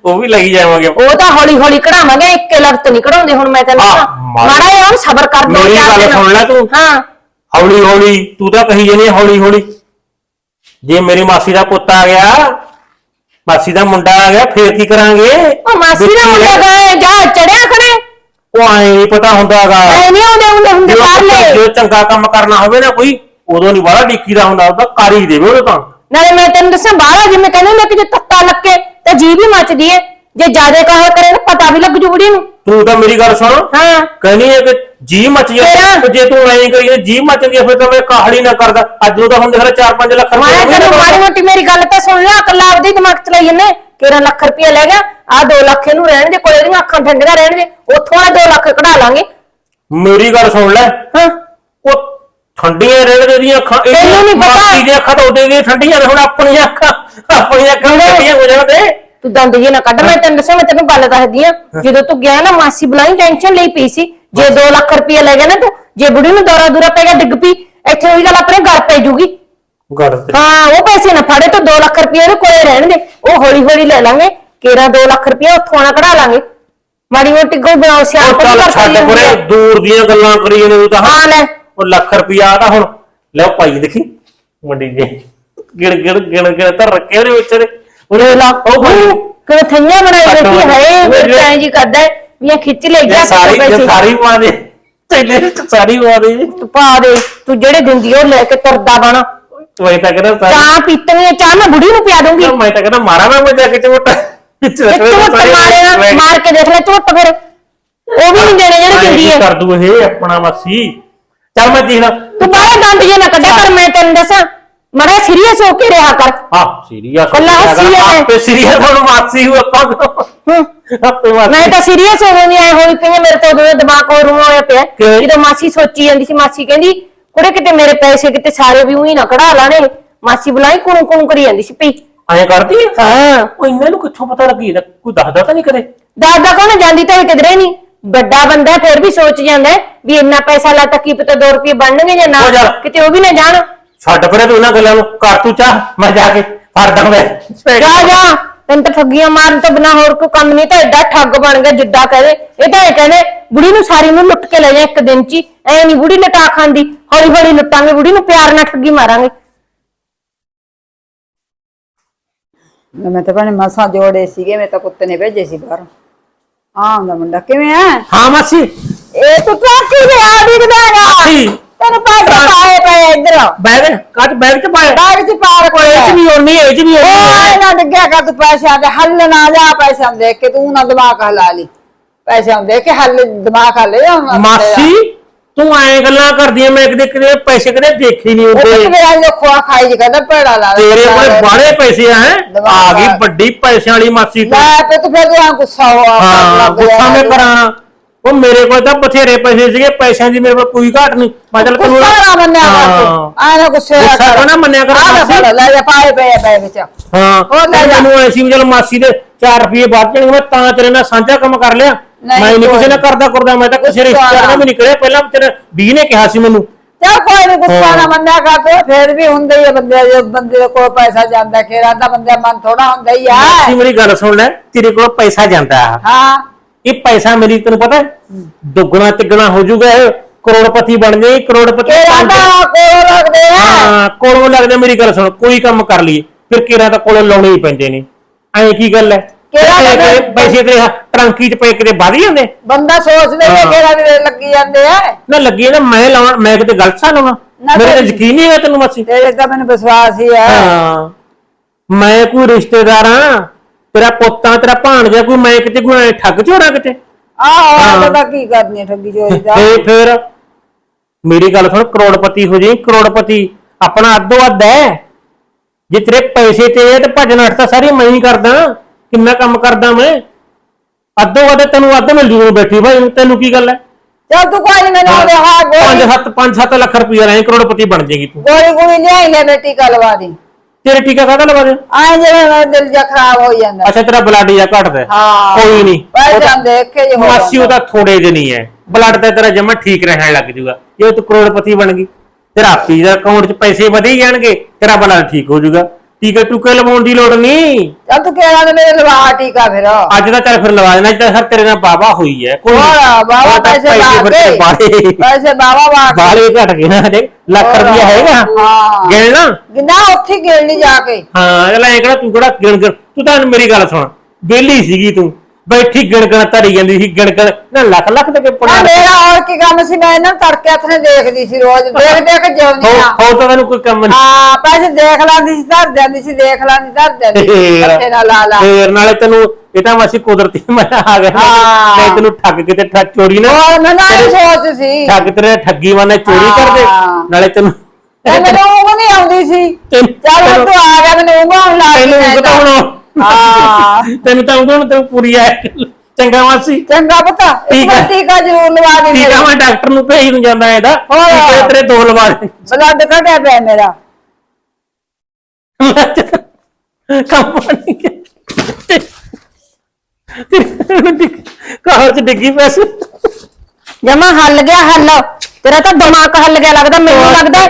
ਉਹ ਵੀ ਲਈ ਜਾਵਾਂਗੇ ਉਹ ਤਾਂ ਹੌਲੀ ਹੌਲੀ ਕਢਾਵਾਂਗੇ ਇੱਕੇ ਲਗਤ ਨਹੀਂ ਕਢਾਉਂਦੇ ਹੁਣ ਮੈਂ ਤੈਨੂੰ ਮਾੜਾ- ਜਿਹਾ ਹੁਣ ਸਬਰ ਕਰ ਦੋ ਮੇਰੀ ਗੱਲ। ਸੁਣ ਲੈ ਤੂੰ। ਹਾਂ ਹੌਲੀ ਹੌਲੀ ਤੂੰ ਤਾਂ ਕਹੀ ਜਾਨੀ ਹੌਲੀ ਹੌਲੀ ਜੇ ਮੇਰੀ ਮਾਸੀ ਦਾ ਪੁੱਤ ਆ ਗਿਆ ਮਾਸੀ ਦਾ ਮੁੰਡਾ ਆ ਗਿਆ ਫੇਰ ਕੀ ਕਰਾਂਗੇ ਉਹ ਮਾਸੀ ਦਾ ਮੁੰਡਾ ਗਏ ਜਾ ਚੜਿਆ ਖੜੇ ਉਹ ਐ ਨਹੀਂ ਪਤਾ ਹੁੰਦਾਗਾ ਐ ਨਹੀਂ ਆਉਂਦੇ ਹੁੰਦੇ ਹੁੰਦੇ ਜੋ ਚੰਗਾ ਕੰਮ ਕਰਨਾ ਹੋਵੇ ਨਾ ਕੋਈ ਉਦੋਂ ਨਹੀਂ ਬਾਹਲਾ ਡਿੱਕੀ ਦਾ ਹੁੰਦਾ ਉਹ ਤਾਂ ਕਰ ਹੀ ਦੇਵੇ ਉਹ ਤਾਂ। ਨਾਲੇ ਮੈਂ ਤੈਨੂੰ ਦੱਸਾਂ ਬਾਹਰ ਜਿਵੇਂ ਕਹਿੰਦੇ ਨੇ ਕਿ ਜੇ ਤੱਤਾ ਲੱਗੇ ਤੇ ਜੀ ਵੀ ਮੱਚਦੀ ਏ ਜੇ ਜਿਆਦੇ ਕਹੋ ਕਰੇ ਨਾ ਪਤਾ ਵੀ ਲੱਗ ਜੂ ਬੁੜੀ ਨੂੰ। ਤੂੰ ਤਾਂ ਮੇਰੀ ਗੱਲ ਸੁਣ। ਹਾਂ। ਕਹਿੰਦੀ ਹੈ ਕਿ ਜੀ ਮੱਚ ਜਾ ਜੇ ਤੂੰ ਐਂ ਕਰੀਏ ਜੀ ਮੱਚਦੀ ਆ, ਫਿਰ ਤਾਂ ਮੈਂ ਕਾਹਲੀ ਨਾ ਕਰਦਾ। ਅੱਜ ਨੂੰ ਤਾਂ ਹੁਣ ਦੇਖ ਲੈ 4-5 ਲੱਖ ਮੈਂ ਰੁਪਏ ਤੈਨੂੰ ਮਾੜੀ ਮੋਟੀ ਮੇਰੀ ਗੱਲ ਤਾਂ ਸੁਣ ਲੈ ਕੱਲਾ ਆਪਦੇ ਦਿਮਾਗ ਚ ਲਈ ਜੰਨੇ ਕਿਹੜਾ ਲੱਖ ਰੁਪਏ ਲੈ ਗਿਆ ਆ 2 ਲੱਖ ਇਹਨੂੰ ਰਹਿਣ ਦੇ ਕੋਲੇ ਦੀਆਂ ਅੱਖਾਂ ਠੰਡੀਆਂ ਰਹਿਣ ਦੇ ਉੱਥੋਂ ਆ 2 ਲੱਖ ਕਢਾ ਲਾਂਗੇ। ਮੇਰੀ ਗੱਲ ਸੁਣ ਲੈ। ਹਾਂ। ਉਹ ਠੰਡੀਆਂ ਰਹਿਣ ਦੀਆਂ ਅੱਖਾਂ ਤੈਨੂੰ ਨੀ ਪਤਾ। ਮਾਸੀ ਦੀਆਂ ਅੱਖਾਂ ਤਾਂ ਉਹਦੇ ਦੀਆਂ ਠੰਡੀਆਂ ਨੇ ਹੁਣ ਆਪਣੀਆਂ ਅੱਖਾਂ ਆਪਣੀਆਂ ਅੱਖਾਂ ਵੀ ਠੰਡੀਆਂ ਹੋ ਜਾਣ ਤੇ। ਤੂੰ ਦੰਦ ਜੀ ਨਾ ਕੱਢ ਮੈਂ ਤੈਨੂੰ ਦੱਸਾਂ ਮੈਂ ਤੈਨੂੰ ਗੱਲ ਦੱਸਦੀ ਆ ਜਦੋਂ ਤੂੰ ਗਿਆ ਨਾ ਮਾਸੀ ਬੁਲਾਈ ਟੈਨਸ਼ਨ ਲਈ ਪਈ ਸੀ। ਜੇ 2 ਲੱਖ ਰੁਪਏ ਲੈ ਗਿਆ ਨਾ ਤੂੰ ਜੇ ਬੁੜੀ ਨੂੰ ਦੌਰਾ ਦੂਰਾ ਪੈ ਗਿਆ ਡਿੱਗ ਪਈ ਇੱਥੇ ਉਹੀ ਗੱਲ ਆਪਣੇ ਘਰ ਪੈ ਜੂਗੀ। ਗੱਲ ਤੇ ਹਾਂ ਉਹ ਪੈਸੇ ਨਾ ਫਾੜੇ ਤਾਂ 2 ਲੱਖ ਰੁਪਏ ਉਹਦੇ ਕੋਲੇ ਰਹਿਣ ਦੇ। ਉਹ ਹੌਲੀ ਹੌਲੀ ਲੈ ਲਾਂਗੇ। ਕੇਰਾ 2 ਲੱਖ ਰੁਪਏ ਉੱਥੋਂ ਨਾ ਕਢਾ ਲਾਂਗੇ। ਮਾੜੀ ਮੋਟੀ ਕੋਈ ਬਣਾਓ ਸਿਆਣ ਚੱਲ ਛੱਡ ਪਰੇ ਦੂਰ ਦੀਆਂ ਗੱਲਾਂ ਕਰੀ ਜਾਂਦੇ ਤੂੰ ਤਾਂ ਹਾਂ ਲੈ। ਉਹ ਲੱਖ ਰੁਪਿਆ ਤਾਂ ਹੁਣ। ਲੈ ਉਹ ਭਾਈ ਦੇਖੀ। ਮੰਡੀ ਜੇ ਗਿਣ ਗਿਣ ਗਿਣ ਗਿਣ ਤਾਂ ਰੱਖੇ ਉਹਦੇ ਵਿੱਚ ਦੇ ਉਹਨੇ ਲਾ। ਉਹ ਭਾਈ ਕਿਵੇਂ ਥਈਆਂ ਬਣਾਈ ਬੈਠੀ ਹੈ ਤਾਂ ਜੀ ਕਰਦਾ ਵੀ ਇਹ ਖਿੱਚ ਲੈ ਇਹ ਸਾਰੀ ਸਾਰੀ ਪਾ ਦੇ। ਤੇਲੇ ਸਾਰੀ ਪਾ ਦੇ। ਤੂੰ ਪਾ ਦੇ ਤੂੰ ਜਿਹੜੇ ਦਿੰਦੀ ਉਹ ਲੈ ਕੇ ਤੁਰਦਾ ਬਣਾ। ਤੂੰ ਇਹ ਤਾਂ ਕਹਿੰਦਾ ਚਾਹ ਪੀਤਣੀ ਹੈ, ਚਾਹ ਮੈਂ ਬੁੜੀ ਨੂੰ ਪਿਆ ਦੂੰਗੀ ਮੈਂ ਤਾਂ ਕਹਿੰਦਾ ਮਾਰਾ ਮੈਂ ਜਾ ਕੇ ਚੋਟ ਮਾਰੇ ਮਾਰ ਕੇ ਦੇਖ ਲੈ ਝੁੱਟ ਫਿਰ। ਉਹ ਵੀ ਨਹੀਂ ਦੇਣੇ ਜਿਹੜੇ ਦਿੰਦੀ ਹੈ ਕਰ ਦੂ ਇਹ ਆਪਣਾ ਮਾਸੀ। ਚੱਲ ਮੈਂ ਦੇਖਦਾ ਤੂੰ ਬਾਹਰ ਦੰਦ ਜੇ ਨਾ ਕੱਢਿਆ ਕਰ ਮੈਂ ਤੈਨੂੰ ਦੱਸਾਂ। ਮੜਾ ਸੀਰੀਅਸ ਹੋ ਕੇ ਰਿਹਾ ਕਰ। ਹਾਂ ਸੀਰੀਅਸ ਕੱਲਾ ਹੱਸੀ ਹੈ। ਆਪੇ ਸੀਰੀਅਸ ਹੁਣ ਮਾਸੀ ਹੂ ਆਪਾਂ ਨੂੰ। ਹੂੰ। ਆਪੇ ਮਾਸੀ। ਮੈਂ ਤਾਂ ਸੀਰੀਅਸ ਹੋ ਗਈ ਐ ਹੋਈ ਪਈ ਆ, ਮੇਰੇ ਤੋਂ ਦਿਮਾਗ ਹੋਰ ਹੋਇਆ ਪਿਆ? ਜਦੋਂ ਮਾਸੀ ਸੋਚੀ ਜਾਂਦੀ ਸੀ ਮਾਸੀ ਕਹਿੰਦੀ ਕੁੜੇ ਕਿਤੇ ਮੇਰੇ ਪੈਸੇ ਕਿਤੇ ਸਾਰੇ ਵੀ ਉਹੀ ਨਾ ਕਢਾ ਲਾਣੇ ਮਾਸੀ ਬੁਲਾਈ ਕੁਣੂ ਕੁਣੂ ਕਰੀ ਜਾਂਦੀ ਸੀ ਪਈ ਐਂ ਕਰਦੀ ਹੈ ਹਾਂ। ਉਹ ਇਹਨਾਂ ਨੂੰ ਕਿੱਥੋਂ ਪਤਾ ਲੱਗੀ? ਇਹਦਾ ਕੋਈ ਦੱਸਦਾ ਤਾਂ ਨਹੀਂ ਕਦੇ? ਦਾਦਾ ਕੌਣ ਜਾਂਦੀ ਤਾਂ ਇਹ ਕਿਧਰੇ ਨਹੀਂ। ਵੱਡਾ ਬੰਦਾ ਹੈ, ਫਿਰ ਵੀ ਸੋਚ ਜਾਂਦਾ ਹੈ ਵੀ ਇੰਨਾ ਪੈਸਾ ਲਾ ਤਾਂ ਕੀ ਪਤਾ 2 ਰੁਪਏ ਬਣਨਗੇ ਜਾਂ ਨਾ। ਉਹ। ਕਿਤੇ ਉਹ ਵੀ ਨਾ ਜਾਣ। ਛੱਡ ਪਰੇ ਤੂੰ ਇਹਨਾਂ ਗੱਲਾਂ ਨੂੰ। ਕਰ ਤੂੰ ਚਾਹ ਮੈਂ ਜਾ ਕੇ ਫੜਦਾ ਮੈਂ ਜਾ ਜਾ। ਤੈਨੂੰ ਤਾਂ ਠੱਗੀਆਂ ਮਾਰਨ ਤੋਂ ਬਿਨਾ ਹੋਰ ਕੋਈ ਕੰਮ ਨਹੀਂ ਤਾਂ ਐਡਾ ਠੱਗ ਬਣ ਗਿਆ ਜਿੱਡਾ ਕਹਦੇ ਇਹ ਤਾਂ ਇਹ ਕਹਿੰਦੇ ਬੁੜੀ ਨੂੰ ਸਾਰੀ ਨੂੰ ਲੁੱਟ ਕੇ ਲੈ ਜਾ ਇੱਕ ਦਿਨ ਚ ਹੀ। ਐ ਨਹੀਂ ਬੁੜੀ ਲਟਾ ਖਾਂਦੀ। ਹੌਲੀ ਹੌਲੀ ਲੁੱਟਾਂਗੇ ਬੁੜੀ ਨੂੰ ਪਿਆਰ ਨਾਲ ਠੱਗੀ ਮਾਰਾਂਗੇ। ਮੈਂ ਤਾਂ ਭੈਣੇ ਮਸਾਂ ਜੋੜੇ ਸੀਗੇ ਮੈਂ ਤਾਂ ਕੁੱਤੇ ਨੇ ਭੇਜੇ ਸੀ ਬਾਹਰ। ਆ ਆਉਂਦਾ ਮੁੰਡਾ ਕਿਵੇਂ ਆ ਹਾਂ ਮਾਸੀ। ਇਹ ਤੂੰ ਟਰਾਕੀ ਦੇ ਆ ਡਿੱਗਦਾਗਾ ਮਾਸੀ। ਤੈਨੂੰ ਪੈਸੇ ਪਾਏ ਪਏ ਇੱਧਰ। ਬੈਗ ਕੱਚ ਬੈਗ ਚ ਪਾਇਆ? ਬਾਗ ਚ ਪਾਰ ਕੋਲੇ ਇਹ ਚ ਵੀ ਹੋਣੀ ਇਹ ਚ ਵੀ ਹੋਣੀ। ਓਏ ਨਾ ਡਿੱਗਿਆ ਕਰ ਤੂੰ ਪੈਸਿਆਂ ਦੇ ਹੱਲ ਨਾ ਜਾ ਪੈਸਿਆਂ ਦੇ ਕੇ ਤੂੰ ਨਾ ਦਿਮਾਗ ਹਲਾ ਲਈ ਪੈਸਿਆਂ ਦੇ ਕੇ ਹੱਲ ਦਿਮਾਗ ਹੱਲੇ ਮਾਸੀ। ਤੂੰ ਐ ਗੱਲਾਂ ਕਰਦੀਆਂ ਮੈਂ ਕਦੇ ਕਦੇ ਪੈਸੇ ਕਦੇ ਦੇਖੇ ਨਹੀਂ ਉਹ ਹੁੰਦੇ ਆ ਜੋ ਖੋਆ ਖਾਈ ਜੀ ਕਹਿੰਦਾ ਭੇੜਾ ਲਾ। ਤੇਰੇ ਕੋਲੇ ਬਾੜੇ ਪੈਸੇ ਆ ਦਿਮਾਗ ਆ ਗਈ। ਵੱਡੀ ਪੈਸਿਆਂ ਵਾਲੀ ਮਾਸੀ ਤੂੰ। ਲੈ ਤੇ ਤੂੰ ਫਿਰ ਤੂੰ ਆ ਗੁੱਸਾ ਹੋ ਆ ਹਾਂ ਗੁੱਸਾ ਮੈਂ ਕਰਾਂ ਉਹ ਮੇਰੇ ਕੋਲ ਤਾਂ ਬਥੇਰੇ ਪੈਸੇ ਸੀਗੇ ਪੈਸਿਆਂ ਦੀ ਮੇਰੇ ਕੋਲ ਕੋਈ ਘਾਟ ਨਹੀਂ। ਮੈਂ ਚੱਲ ਤੈਨੂੰ ਗੁੱਸਾ ਨਾ ਮੰਨਿਆ ਕਰ ਹਾਂ। ਤੂੰ ਆ ਨਾ ਗੁੱਸੇ ਗੁੱਸਾ ਕਿਉਂ ਨਾ ਮੰਨਿਆ ਕਰ ਆ ਲੈ ਮਾਸੀ? ਫੜ, ਲੈ ਜਾ ਪਾਏ ਪਏ ਆ ਬੈਗ ਵਿੱਚ। ਹਾਂ। ਹੋਰ ਲੈ ਜਾ। ਮੈਨੂੰ ਐਸੀ ਵੀ ਚੱਲ ਮਾਸੀ ਦੇ 4 ਰੁਪਏ ਵੱਧ ਜਾਣਗੇ ਮੈਂ ਤਾਂ ਤੇਰੇ ਨਾਲ ਸਾਂਝਾ ਕੰਮ ਕਰ ਲਿਆ। ਨਹੀਂ, ਮੈਂ ਨਹੀਂ ਕਿਸੇ ਨਾਲ ਕਰਦਾ ਕਰਦਾ ਮੈਂ ਤਾਂ ਕਿਸੇ ਰਿਸ਼ਤੇਦਾਰ ਨਾਲ ਵੀ ਨਹੀਂ ਕਰਿਆ। ਪਹਿਲਾਂ ਤੇਰੇ ਵੀ ਨੇ ਕਿਹਾ ਸੀ ਮੈਨੂੰ। ਚੱਲ ਕੋਈ ਨਹੀਂ ਗੁੱਸਾ ਨਾ ਮੰਨਿਆ ਕਰ ਤੂੰ ਫਿਰ ਵੀ ਹੁੰਦਾ ਹੀ ਆ ਬੰਦੇ ਜੇ ਬੰਦੇ ਦੇ ਕੋਲ ਪੈਸਾ ਜਾਂਦਾ ਖੇਰਾ ਦਾ ਬੰਦੇ ਦਾ ਮਨ ਥੋੜਾ ਹੁੰਦਾ ਹੀ ਆ। ਮਾਸੀ ਮੇਰੀ ਗੱਲ ਸੁਣ ਲੈ ਤੇਰੇ ਕੋਲ ਪੈਸਾ ਜਾਂਦਾ ਆ। ਹਾਂ। ਇਹ ਪੈਸਾ ਮੇਰੀ ਤੈਨੂੰ ਪਤਾ ਹੈ? ਦੁੱਗਣਾ ਤਿੱਗਣਾ ਹੋ ਜਾਊਗਾ ਇਹ। ਕਰੋੜਪਤੀ ਬਣ ਜਾਏ ਕਰੋੜਪਤੀ ਕਿਹੜਾ ਬਣ ਜਾਏ। ਦਾ ਕੋਲ ਰੱਖਦੇ ਆ। ਹਾਂ ਕੋਲੋਂ ਲੱਗਦਾ ਮੇਰੀ ਗੱਲ ਸੁਣ ਕੋਈ ਕੰਮ ਕਰ ਲਈਏ। ਫਿਰ ਕਿਰਾਂ ਤਾਂ ਕੋਲੋਂ ਲਾਉਣੇ ਹੀ ਪੈਂਦੇ ਨੇ। ਐਂ ਕੀ ਗੱਲ ਹੈ? ਕਿਹੜਾ ਤੇ? ਤੇਰੇ ਪੈਸੇ ਤੇਰੇ ਹੱਥ- ਟਰੰਕੀ 'ਚ ਪਏ ਕਿਤੇ ਵਧ ਜਾਂਦੇ? ਬੰਦਾ ਸੋਚਦੇ ਨੇ ਹਾਂ। ਕਿਹੜਾ ਵੀ ਲੱਗੀ ਜਾਂਦੇ ਆ। ਨਾ ਲੱਗੀ ਨਾ ਮੈਂ ਲਾਉਣਾ ਮੈਂ ਕਿਤੇ ਗਲਤ ਸਾ ਲਾਉਣਾ? ਨਾ ਮੇਰੇ ਤੇ ਯਕੀਨ ਨਹੀਂ ਹੈਗਾ ਤੈਨੂੰ ਮਾਸੀ। ਤੇਰੇ ਤਾਂ ਮੈਨੂੰ ਵਿਸ਼ਵਾਸ ਹੀ ਹੈ ਹਾਂ। ਮੈਂ ਕੋਈ ਰਿਸ਼ਤੇਦਾਰ ਆ। ਤੇਰਾ ਪੁੱਤਾਂ ਤੇਰਾ ਭਾਣਜਾ ਕੋਈ ਮੈਂ ਕਿਤੇ ਕੋਈ ਐਂ ਠੱਗ ਚੋਰਾ ਕਿਤੇ? ਆਹ ਹਾਂ। ਤਾਂ ਕੀ ਕਰਨੀ ਹੈ ਠੱਗੀ ਚੋਰੀ ਦਾ। ਤੇ ਫਿਰ ਮੇਰੀ ਗੱਲ ਸੁਣ ਕਰੋੜਪਤੀ ਹੋ ਜਾਈ ਕਰੋੜਪਤੀ। ਆਪਣਾ ਅੱਧੋ ਅੱਧ ਹੈ। ਜੇ ਤੇਰੇ ਪੈਸੇ ਤੇ ਇਹ ਤੇ ਭਜਨ ਅੱਠ ਤਾਂ ਸਾਰੀ ਮੈਂ ਹੀ ਕਰਦਾ। ਕਿੰਨਾ ਕੰਮ ਕਰਦਾ ਮੈਂ? ਅੱਧੋ ਅੱਧ ਤੈਨੂੰ ਅੱਧ ਮਿਲ ਜੂਗਾ ਬੈਠੀ ਭਾਈ ਤੈਨੂੰ ਕੀ ਗੱਲ ਹੈ? ਚੱਲ ਤੂੰ ਕੋਈ ਨੀ ਉਹਦੇ ਹਾਂ ਪੰਜ ਗੋਲੀ ਸੱਤ ਪੰਜ ਸੱਤ ਲੱਖ ਰੁਪਏ ਰਹੇ ਕਰੋੜਪਤੀ ਬਣ ਜਾਏਗੀ ਤੂੰ। ਗੋਲੀ ਗੋਲੀ ਲਿਆਈ ਲੈ ਬੇਟੀ ਕਲਵਾ ਦੀ। ਤੇਰੇ ਟੀਕਾ ਕਾਹਦਾ ਲਵਾ ਦੇ? ਜਿਵੇਂ ਮੇਰਾ ਦਿਲ ਜਿਹਾ ਖਰਾਬ ਹੋ ਜਾਂਦਾ। ਅੱਛਾ ਤੇਰਾ ਬਲੱਡ ਜਾਂ ਘਟਦਾ। ਹੈ। ਹਾਂ ਕੋਈ ਨਹੀਂ ਪੈ ਜਾਂਦੇ ਕਿ ਜੇ ਹੋ ਮਾਸੀ। ਉਹਦਾ ਥੋੜੇ ਜਿਹੇ ਨਹੀਂ ਹੈ। ਬਲੱਡ ਤਾਂ ਤੇਰਾ ਜਮਾ ਠੀਕ ਰਹਿਣ ਲੱਗ ਜੂਗਾ। ਜੇ ਤੂੰ ਕਰੋੜਪਤੀ ਬਣ ਗਈ ਤੇਰਾ ਆਪੀ ਦਾ ਅਕਾਊਂਟ 'ਚ ਪੈਸੇ ਵਧੇ ਹੀ ਜਾਣਗੇ ਤੇਰਾ ਬਲੱਡ ਠੀਕ ਹੋ ਜਾਊਗਾ ਟੀਕੇ ਟੂਕੇ ਲਵਾਉਣ ਦੀ ਲੋੜ ਨਹੀਂ? ਚੱਲ ਤੂੰ ਕਿਹੜਾ ਤੇ ਮੇਰੇ ਲਵਾ ਟੀਕਾ ਫਿਰ। ਅੱਜ ਦਾ ਚੱਲ ਫਿਰ ਲਵਾ ਦੇਣਾ ਅੱਜ ਤਾਂ ਹਰ ਤੇਰੇ ਨਾਲ ਬਾਬਾ ਹੋਈ ਹੈ ਕੋਈ। ਹੋਰ ਪੈਸੇ ਲਾ ਕੇ ਪੈਸੇ ਬਾਬਾ ਵਾ ਬਾਰੇ ਘਟ ਗਏ ਨਾ ਦੇਖ ਲੱਖ ਰੁਪਇਆ ਹੈਗਾ। ਹਾਂ। ਗਿਣ ਨਾ ਗਿੰਦਾ ਉੱਥੇ ਗਿਣ ਲਈ ਜਾ ਕੇ। ਹਾਂ ਚੱਲ ਐ ਕਿਹੜਾ ਤੂੰ ਕਿਹੜਾ ਗਿਣ ਗਿਣ। ਤੂੰ ਤਾਂ ਮੇਰੀ ਗੱਲ ਸੁਣ ਬੇਲੀ ਸੀਗੀ ਤੂੰ। ਬੈਠੀ ਗਿਣ ਗਿਣ ਧਰੀ ਜਾਂਦੀ ਸੀ ਗਿਣ ਗਿਣ ਨਾ ਲੱਖ ਲੱਖ ਆ ਪੜਾ ਮੇਰਾ ਹੋਰ ਕੀ ਕੰਮ ਸੀ ਮੈਂ ਇਹਨਾਂ ਨੂੰ ਤੜਕੇ ਹੱਥ ਨੇ ਦੇਖਦੀ ਸੀ ਰੋਜ਼ ਦੇਖ ਦੇਖ ਜਿਉਂਦੀ ਆ ਹੋ। ਤਾਂ ਤੈਨੂੰ ਕੋਈ ਕੰਮ ਨਹੀਂ। ਹਾਂ ਪੈਸੇ ਦੇਖ ਲਾਂਦੀ ਸੀ ਧਰ ਜਾਂਦੀ ਸੀ ਦੇਖ ਲਾਂਦੀ ਧਰ ਜਾਂਦੀ ਸੀ। ਨਾਲ ਲਾ ਲਾ। ਫੇਰ ਨਾਲੇ ਤੈਨੂੰ ਇਹ ਤਾਂ ਮਾਸੀ ਕੁਦਰਤੀ ਮੈਂ ਆ ਗਿਆ। ਹਾਂ। ਮੈਂ ਤੈਨੂੰ ਠੱਗ ਕੇ ਤੇ ਠੱਗ ਚੋਰੀ ਨਾ ਹੋਰ ਮੈਂ ਨਾ ਇਹ ਸੋਚ ਸੀ। ਠੱਗ ਤੇਰੇ ਠੱਗੀ ਵਾਨੇ ਚੋਰੀ ਕਰਦੇ ਹਾਂ। ਨਾਲੇ ਤੈਨੂੰ ਤੇ ਮੈਨੂੰ ਉਹ ਨਹੀਂ ਆਉਂਦੀ ਸੀ। ਚੱਲ ਤੂੰ ਆ ਗਿਆ ਮੈਨੂੰ ਉਹ ਲਾ ਕੇ ਤੈਨੂੰ ਦੇਣਾ। ਪਤਾ ਹੁਣ ਹਾਂ। ਤੈਨੂੰ ਤਾਂ ਉਂਗਲ ਤੇ ਪੂਰੀ ਆ ਚੰਗਾ ਮਾਸੀ। ਚੰਗਾ ਪਤਾ। ਇੱਕ ਵਾਰ। ਟੀਕਾ ਜ਼ਰੂਰ ਲਵਾ ਦੇ ਠੀਕ ਆ ਮੈਂ ਡਾਕਟਰ ਨੂੰ ਭੇਜ ਨੂੰ ਜਾਂਦਾ ਇਹਦਾ। ਟੀਕੇ ਤੇਰੇ ਦੋ ਲਵਾ ਦੇ। ਬਲੱਡ ਘਟਿਆ ਪਿਆ ਮੇਰਾ। ਕੰਪਨੀ ਕਾਰ ਚ ਡਿੱਗੀ ਪੈਸੇ ਜਮਾ ਹੱਲ ਗਿਆ ਹੱਲ। ਤੇਰਾ ਤਾਂ ਦਿਮਾਗ ਹੱਲ ਗਿਆ ਲੱਗਦਾ ਮੈਨੂੰ ਲੱਗਦਾ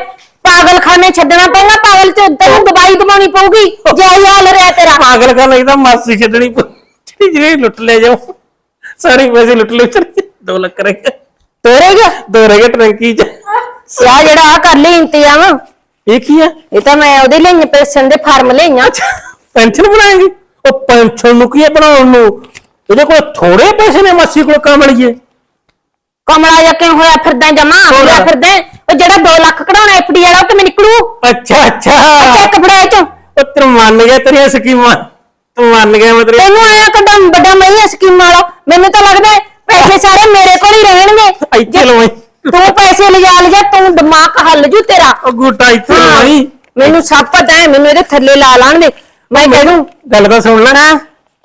ਪਾਗਲਖਾਨੇ ਛੱਡਣਾ ਪਊਗਾ ਪਾਗਲ ਚ ਤੈਨੂੰ ਦਵਾਈ ਦਵਾਉਣੀ ਪਊਗੀ ਜੇ ਆਈ ਹਾਲ ਰਿਹਾ ਤੇਰਾ। ਪਾਗਲ ਕਰ ਲਈ ਤਾਂ ਮਾਸੀ ਛੱਡਣੀ ਪਊ। ਜਿਹੜੀ ਜਿਹੜੀ ਲੁੱਟ ਲੈ ਜਾਓ। ਸਾਰੇ ਪੈਸੇ ਲੁੱਟ ਲੈ ਚੜ 2 ਲੱਖ ਰਹਿ ਗਏ। ਤੋਰੇ ਗਿਆ ਦੋ ਰਹਿ ਗਏ ਟਰੰਕੀ ਚ। ਸਿਆ ਜਿਹੜਾ ਆ ਕਰ ਲਈ ਇੰਤਜ਼ਾਮ। ਇਹ ਕੀ ਆ? ਇਹ ਤਾਂ ਮੈਂ ਉਹਦੇ ਲਈ ਪੈਸਨ ਦੇ ਫਾਰਮ ਲਈਆਂ। ਪੈਨਸ਼ਨ ਬਣਾਏਗੀ? ਉਹ ਪੈਨਸ਼ਨ ਨੂੰ ਕੀ ਆ ਬਣਾਉਣ ਨੂੰ? ਇਹਦੇ ਕੋਲ ਥੋੜੇ ਪੈਸੇ ਨੇ ਮਾਸੀ ਕੋਲ ਕਮਲੀਏ ਕਮਲਾ ਜਾ ਕਿਉਂ ਹੋਇਆ ਫਿਰਦਾ ਜਮਾ। ਹੋਇਆ ਫਿਰਦਾ ਉਹ ਜਿਹੜਾ 2 ਲੱਖ ਕਢਾਉਣਾ ਐਫਡੀ ਵਾਲਾ ਉਹ ਤੇ ਮੈਂ ਨਿਕਲੂ? ਅੱਛਾ ਅੱਛਾ। ਚੈੱਕ ਫੜਾ ਚੋਂ। ਉਹ ਤੂੰ ਮੰਨ ਗਿਆ ਤੇਰੀਆਂ ਸਕੀਮਾਂ। ਤੂੰ ਮੰਨ ਗਿਆ ਮਤਲਬ ਤੈਨੂੰ ਆਇਆ ਕੱਢਾ ਵੱਡਾ ਮੈਂ ਹੀ ਸਕੀਮ ਵਾਲਾ। ਮੈਨੂੰ ਤਾਂ ਲੱਗਦਾ ਹੈ ਪੈਸੇ ਸਾਰੇ ਮੇਰੇ ਕੋਲ ਹੀ ਰਹਿਣਗੇ। ਇੱਥੇ ਲਵਾਈ ਤੂੰ ਪੈਸੇ ਲਿਜਾ ਲਿਜਾ ਤੂੰ ਦਿਮਾਗ ਹੱਲ ਜੂ ਤੇਰਾ। ਉਹ ਗੁੱਟਾ ਇੱਥੇ ਹਾਂ, ਲਵਾਈ ਮੈਨੂੰ ਸਭ ਪਤਾ ਹੈ ਮੈਨੂੰ ਇਹਦੇ ਥੱਲੇ ਲਾ ਲਾਣ ਦੇ ਮੈਂ ਕਹਿ ਦੂੰ ਗੱਲ ਤਾਂ ਸੁਣ ਲੈ।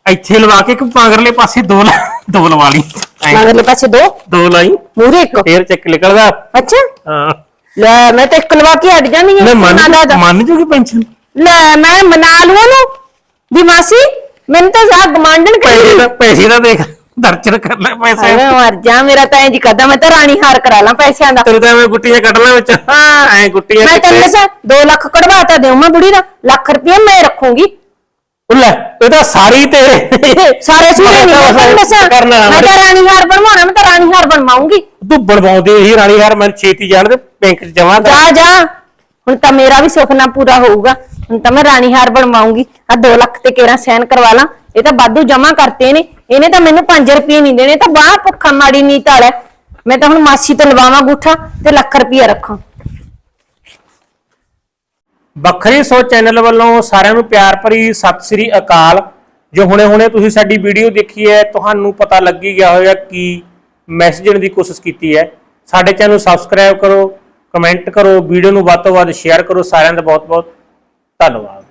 ਇੱਥੇ ਲਵਾ ਕੇ ਇੱਕ ਪਾਗਰਲੇ ਪਾਸੇ ਦੋ ਲਾ ਦੋ ਲਵਾ ਲਈ। ਐਂ, ਮਗਰਲੇ ਪਾਸੇ ਦੋ। ਦੋ ਲਾਈ। ਮੂਰੇ ਇੱਕ। ਫੇਰ ਚੱਕ ਨਿਕਲਦਾ। ਅੱਛਾ। ਹਾਂ। ਲੈ ਮੈਂ ਤਾਂ ਇੱਕ ਲਵਾ ਕੇ ਹਟ ਜਾਂਦੀ ਮੈਂ ਹਾਂ ਮੰਨ ਨਾ ਲੈ ਦਾ। ਮੰਨ ਜੂਗੀ ਪੈਨਸ਼ਨ? ਲੈ ਮੈਂ ਮਨਾ ਲੂ ਉਹਨੂੰ। ਵੀ ਮਾਸੀ ਮੈਨੂੰ ਤਾਂ ਜਾ ਗਮਾਂਡਣ ਪੈਸੇ ਕਰੀ ਦਾ ਪੈਸੇ ਦਾ ਦੇਖ ਦਰਸ਼ਨ ਕਰ ਲੈ ਪੈਸੇ। ਮੈਂ ਮਰ ਜਾ ਮੇਰਾ ਤਾਂ ਇੰਜ ਕਰਦਾ। ਮੈਂ ਤਾਂ ਰਾਣੀ ਹਾਰ ਕਰਾ ਲਾਂ ਪੈਸਿਆਂ ਦਾ। ਤੇਰੇ ਤਾਂ ਐਵੇਂ ਗੁੱਟੀਆਂ ਕੱਢ ਲੈ ਵਿੱਚ। ਹਾਂ। ਐਂ ਗੁੱਟੀਆਂ ਮੈਂ ਤੈਨੂੰ ਕਿੱਥੇ? ਦੱਸਾਂ 2 ਲੱਖ ਕਢਵਾਤਾ ਦੇਉ ਮੈਂ ਬੁੜੀ ਦਾ। ਲੱਖ ਰੁਪਏ ਮੈਂ ਰੱਖੂੰਗੀ। ਉਹ ਲੈ ਇਹ ਤਾਂ ਸਾਰੀ ਤੇਰੇ ਸਾਰੇ ਸੂਰੇ ਨਹੀਂ ਮੈਂ ਤੈਨੂੰ ਦੱਸਾਂ। ਕਰਨਾ ਮੈਂ ਤਾਂ ਰਾਣੀ ਹਾਰ ਬਣਵਾਉਣਾ ਮੈਂ ਤਾਂ ਰਾਣੀ ਹਾਰ ਬਣਵਾਉਂਗੀ। ਤੂੰ ਬਣਵਾਉਂਦੀ ਇਹੀ ਰਾਣੀ ਹਾਰ ਮੈਂ ਛੇਤੀ ਜਾਣ ਤੇ ਬੈਂਕ 'ਚ ਕਰ। ਜਾ ਜਾ। ਹੁਣ ਤਾਂ ਮੇਰਾ ਵੀ ਸੁਪਨਾ ਪੂਰਾ ਹੋਊਗਾ। ਹੁਣ ਤਾਂ ਮੈਂ ਰਾਣੀ ਹਾਰ ਬਣਵਾਉਂਗੀ। ਆ 2 ਲੱਖ ਤੇ ਕੇਰਾ ਸਾਈਨ ਕਰਵਾ ਲਾਂ। ਇਹ ਤਾਂ ਵਾਧੂ ਜਮਾ ਕਰਤੇ ਨੇ। ਇਹਨੇ ਤਾਂ ਮੈਨੂੰ 5 ਰੁਪਏ ਨਹੀਂ ਦੇਣੇ ਤਾਂ ਬਾਹਰ ਭੁੱਖਾ ਮਾੜੀ ਨੀਤ ਵਾਲਾ। ਮੈਂ ਤਾਂ ਹੁਣ ਮਾਸੀ ਤੋਂ ਲਵਾਵਾਂ ਗੁੱਠਾ ਤੇ ਲੱਖ ਰੁਪਏ ਰੱਖਾਂ। ਵੱਖਰੀ ਸੋਚ ਚੈਨਲ ਵੱਲੋਂ ਸਾਰਿਆਂ ਨੂੰ ਪਿਆਰ ਭਰੀ ਸਤਿ ਸ੍ਰੀ ਅਕਾਲ। ਜੋ ਹੁਣੇ-ਹੁਣੇ ਤੁਸੀਂ ਸਾਡੀ ਵੀਡੀਓ ਦੇਖੀ ਹੈ, ਤੁਹਾਨੂੰ ਪਤਾ ਲੱਗੀ ਗਿਆ ਹੋਵੇਗਾ ਕਿ ਮੈਸੇਜ ਦੇਣ ਦੀ ਕੋਸ਼ਿਸ਼ ਕੀਤੀ ਹੈ। ਸਾਡੇ ਚੈਨਲ ਨੂੰ ਸਬਸਕ੍ਰਾਈਬ ਕਰੋ ਕਮੈਂਟ ਕਰੋ ਵੀਡੀਓ ਨੂੰ ਵੱਧ ਤੋਂ ਵੱਧ ਸ਼ੇਅਰ ਕਰੋ। ਸਾਰਿਆਂ ਦਾ ਬਹੁਤ-ਬਹੁਤ ਧੰਨਵਾਦ।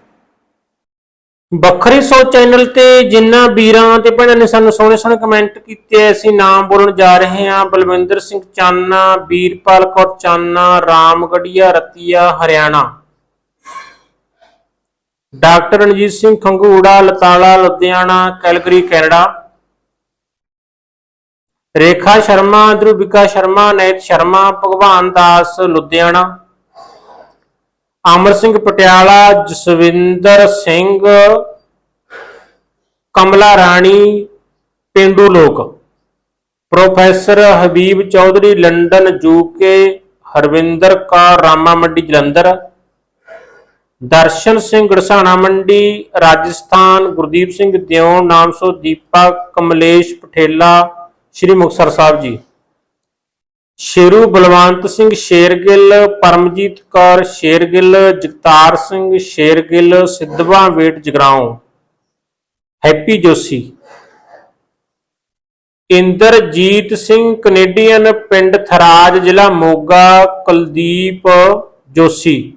ਵੱਖਰੀ ਸੋਚ ਚੈਨਲ ਤੇ ਜਿੰਨਾ ਵੀਰਾਂ ਤੇ ਭੈਣਾਂ ਨੇ ਸਾਨੂੰ ਸੋਹਣੇ ਸੋਹਣੇ ਕਮੈਂਟ ਕੀਤੇ ਅਸੀਂ ਨਾਮ ਬੋਲਣ ਜਾ ਰਹੇ ਹਾਂ। Balwinder Singh Chana, Veerpal Kaur Chana, Ramgarhia, Ratia, Haryana. Doctor Ranjit Singh Khangura, Latala, Ludhiana, Calgary, Canada. Rekha Sharma Dhruvika Sharma, Nait Sharma, Bhagwan Das, Ludhiana. Amar Singh Patiala, Jaswinder Singh, ਕਮਲਾ ਰਾਣੀ, ਪਿੰਡੂ ਲੋਕ। Professor Habib Chaudhary, London UK Harvinder Kaur, Rama Mandi, Jalandhar. Darshan Singh ਗੜਸਾਣਾ ਮੰਡੀ, ਰਾਜਸਥਾਨ, ਗੁਰਦੀਪ ਸਿੰਘ ਦਿਉਣ ਨਾਮਸੋ ਦੀਪਾ, ਕਮਲੇਸ਼ ਪਠੇਲਾ, ਸ਼੍ਰੀ Muktsar Sahib ji. Sheru Balwant Singh Shergill, Paramjit Kaur Shergill, Jagtar Singh Shergill, Sidhwan Bet Jagraon. Happy Joshi. Inderjit Singh Canadian, ਪਿੰਡ ਥਰਾਜ, ਜ਼ਿਲ੍ਹਾ ਮੋਗਾ, ਕੁਲਦੀਪ ਜੋਸ਼ੀ।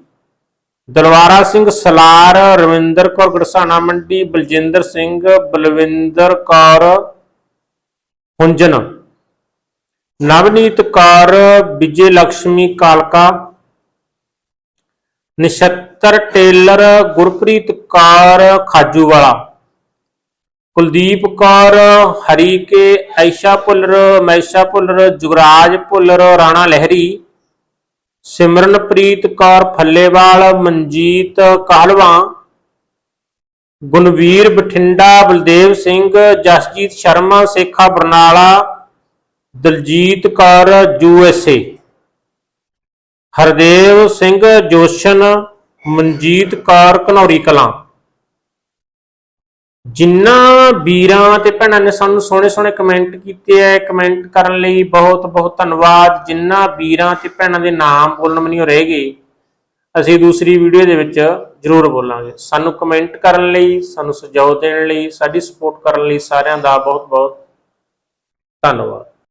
ਦਲਵਾਰਾ ਸਿੰਘ ਸਲਾਰ, ਰਵਿੰਦਰ ਕੌਰ ਗੜਸਾਣਾ ਮੰਡੀ, ਬਲਜਿੰਦਰ ਸਿੰਘ, ਬਲਵਿੰਦਰ ਕੌਰ ਹੁੰਜਨ। ਨਵਨੀਤ ਕੌਰ, ਵਿਜੇ ਲక్ష్ਮੀ ਕਾਲਕਾ। Nishtar Taylor, Gurpreet Kaur Khajuwala. Kuldeep Kaur, Harike Aisha Bhullar Maisha Bhullar, Jugraj Bhullar, Rana Lehri. Simranpreet Kaur Fallewal, Manjit Kahlwan, Gunveer Bathinda, Baldev Singh, Jasjit Sharma, Sekha Barnala, Daljit Kaur, U S A. Hardev Singh, Joshan, Manjit Kaur, Ghanauri Kalan. ਜਿਨ੍ਹਾਂ ਵੀਰਾਂ ਤੇ ਭੈਣਾਂ ਨੇ ਸਾਨੂੰ ਸੋਹਣੇ ਸੋਹਣੇ comment ਕੀਤੇ ਐ ਕਮੈਂਟ ਕਰਨ ਲਈ ਬਹੁਤ ਬਹੁਤ ਧੰਨਵਾਦ। ਜਿਨ੍ਹਾਂ ਵੀਰਾਂ ਤੇ ਭੈਣਾਂ ਦੇ ਨਾਮ ਬੋਲਣ ਮਨਿਓ ਰਹਿ ਗਏ, ਅਸੀਂ ਦੂਸਰੀ ਵੀਡੀਓ ਦੇ ਵਿੱਚ ਜ਼ਰੂਰ ਬੋਲਾਂਗੇ। ਸਾਨੂੰ ਕਮੈਂਟ ਕਰਨ ਲਈ, ਸਾਨੂੰ ਸੁਝਾਅ ਦੇਣ ਲਈ, ਸਾਡੀ ਸਪੋਰਟ ਕਰਨ ਲਈ ਸਾਰਿਆਂ ਦਾ ਬਹੁਤ ਬਹੁਤ ਧੰਨਵਾਦ।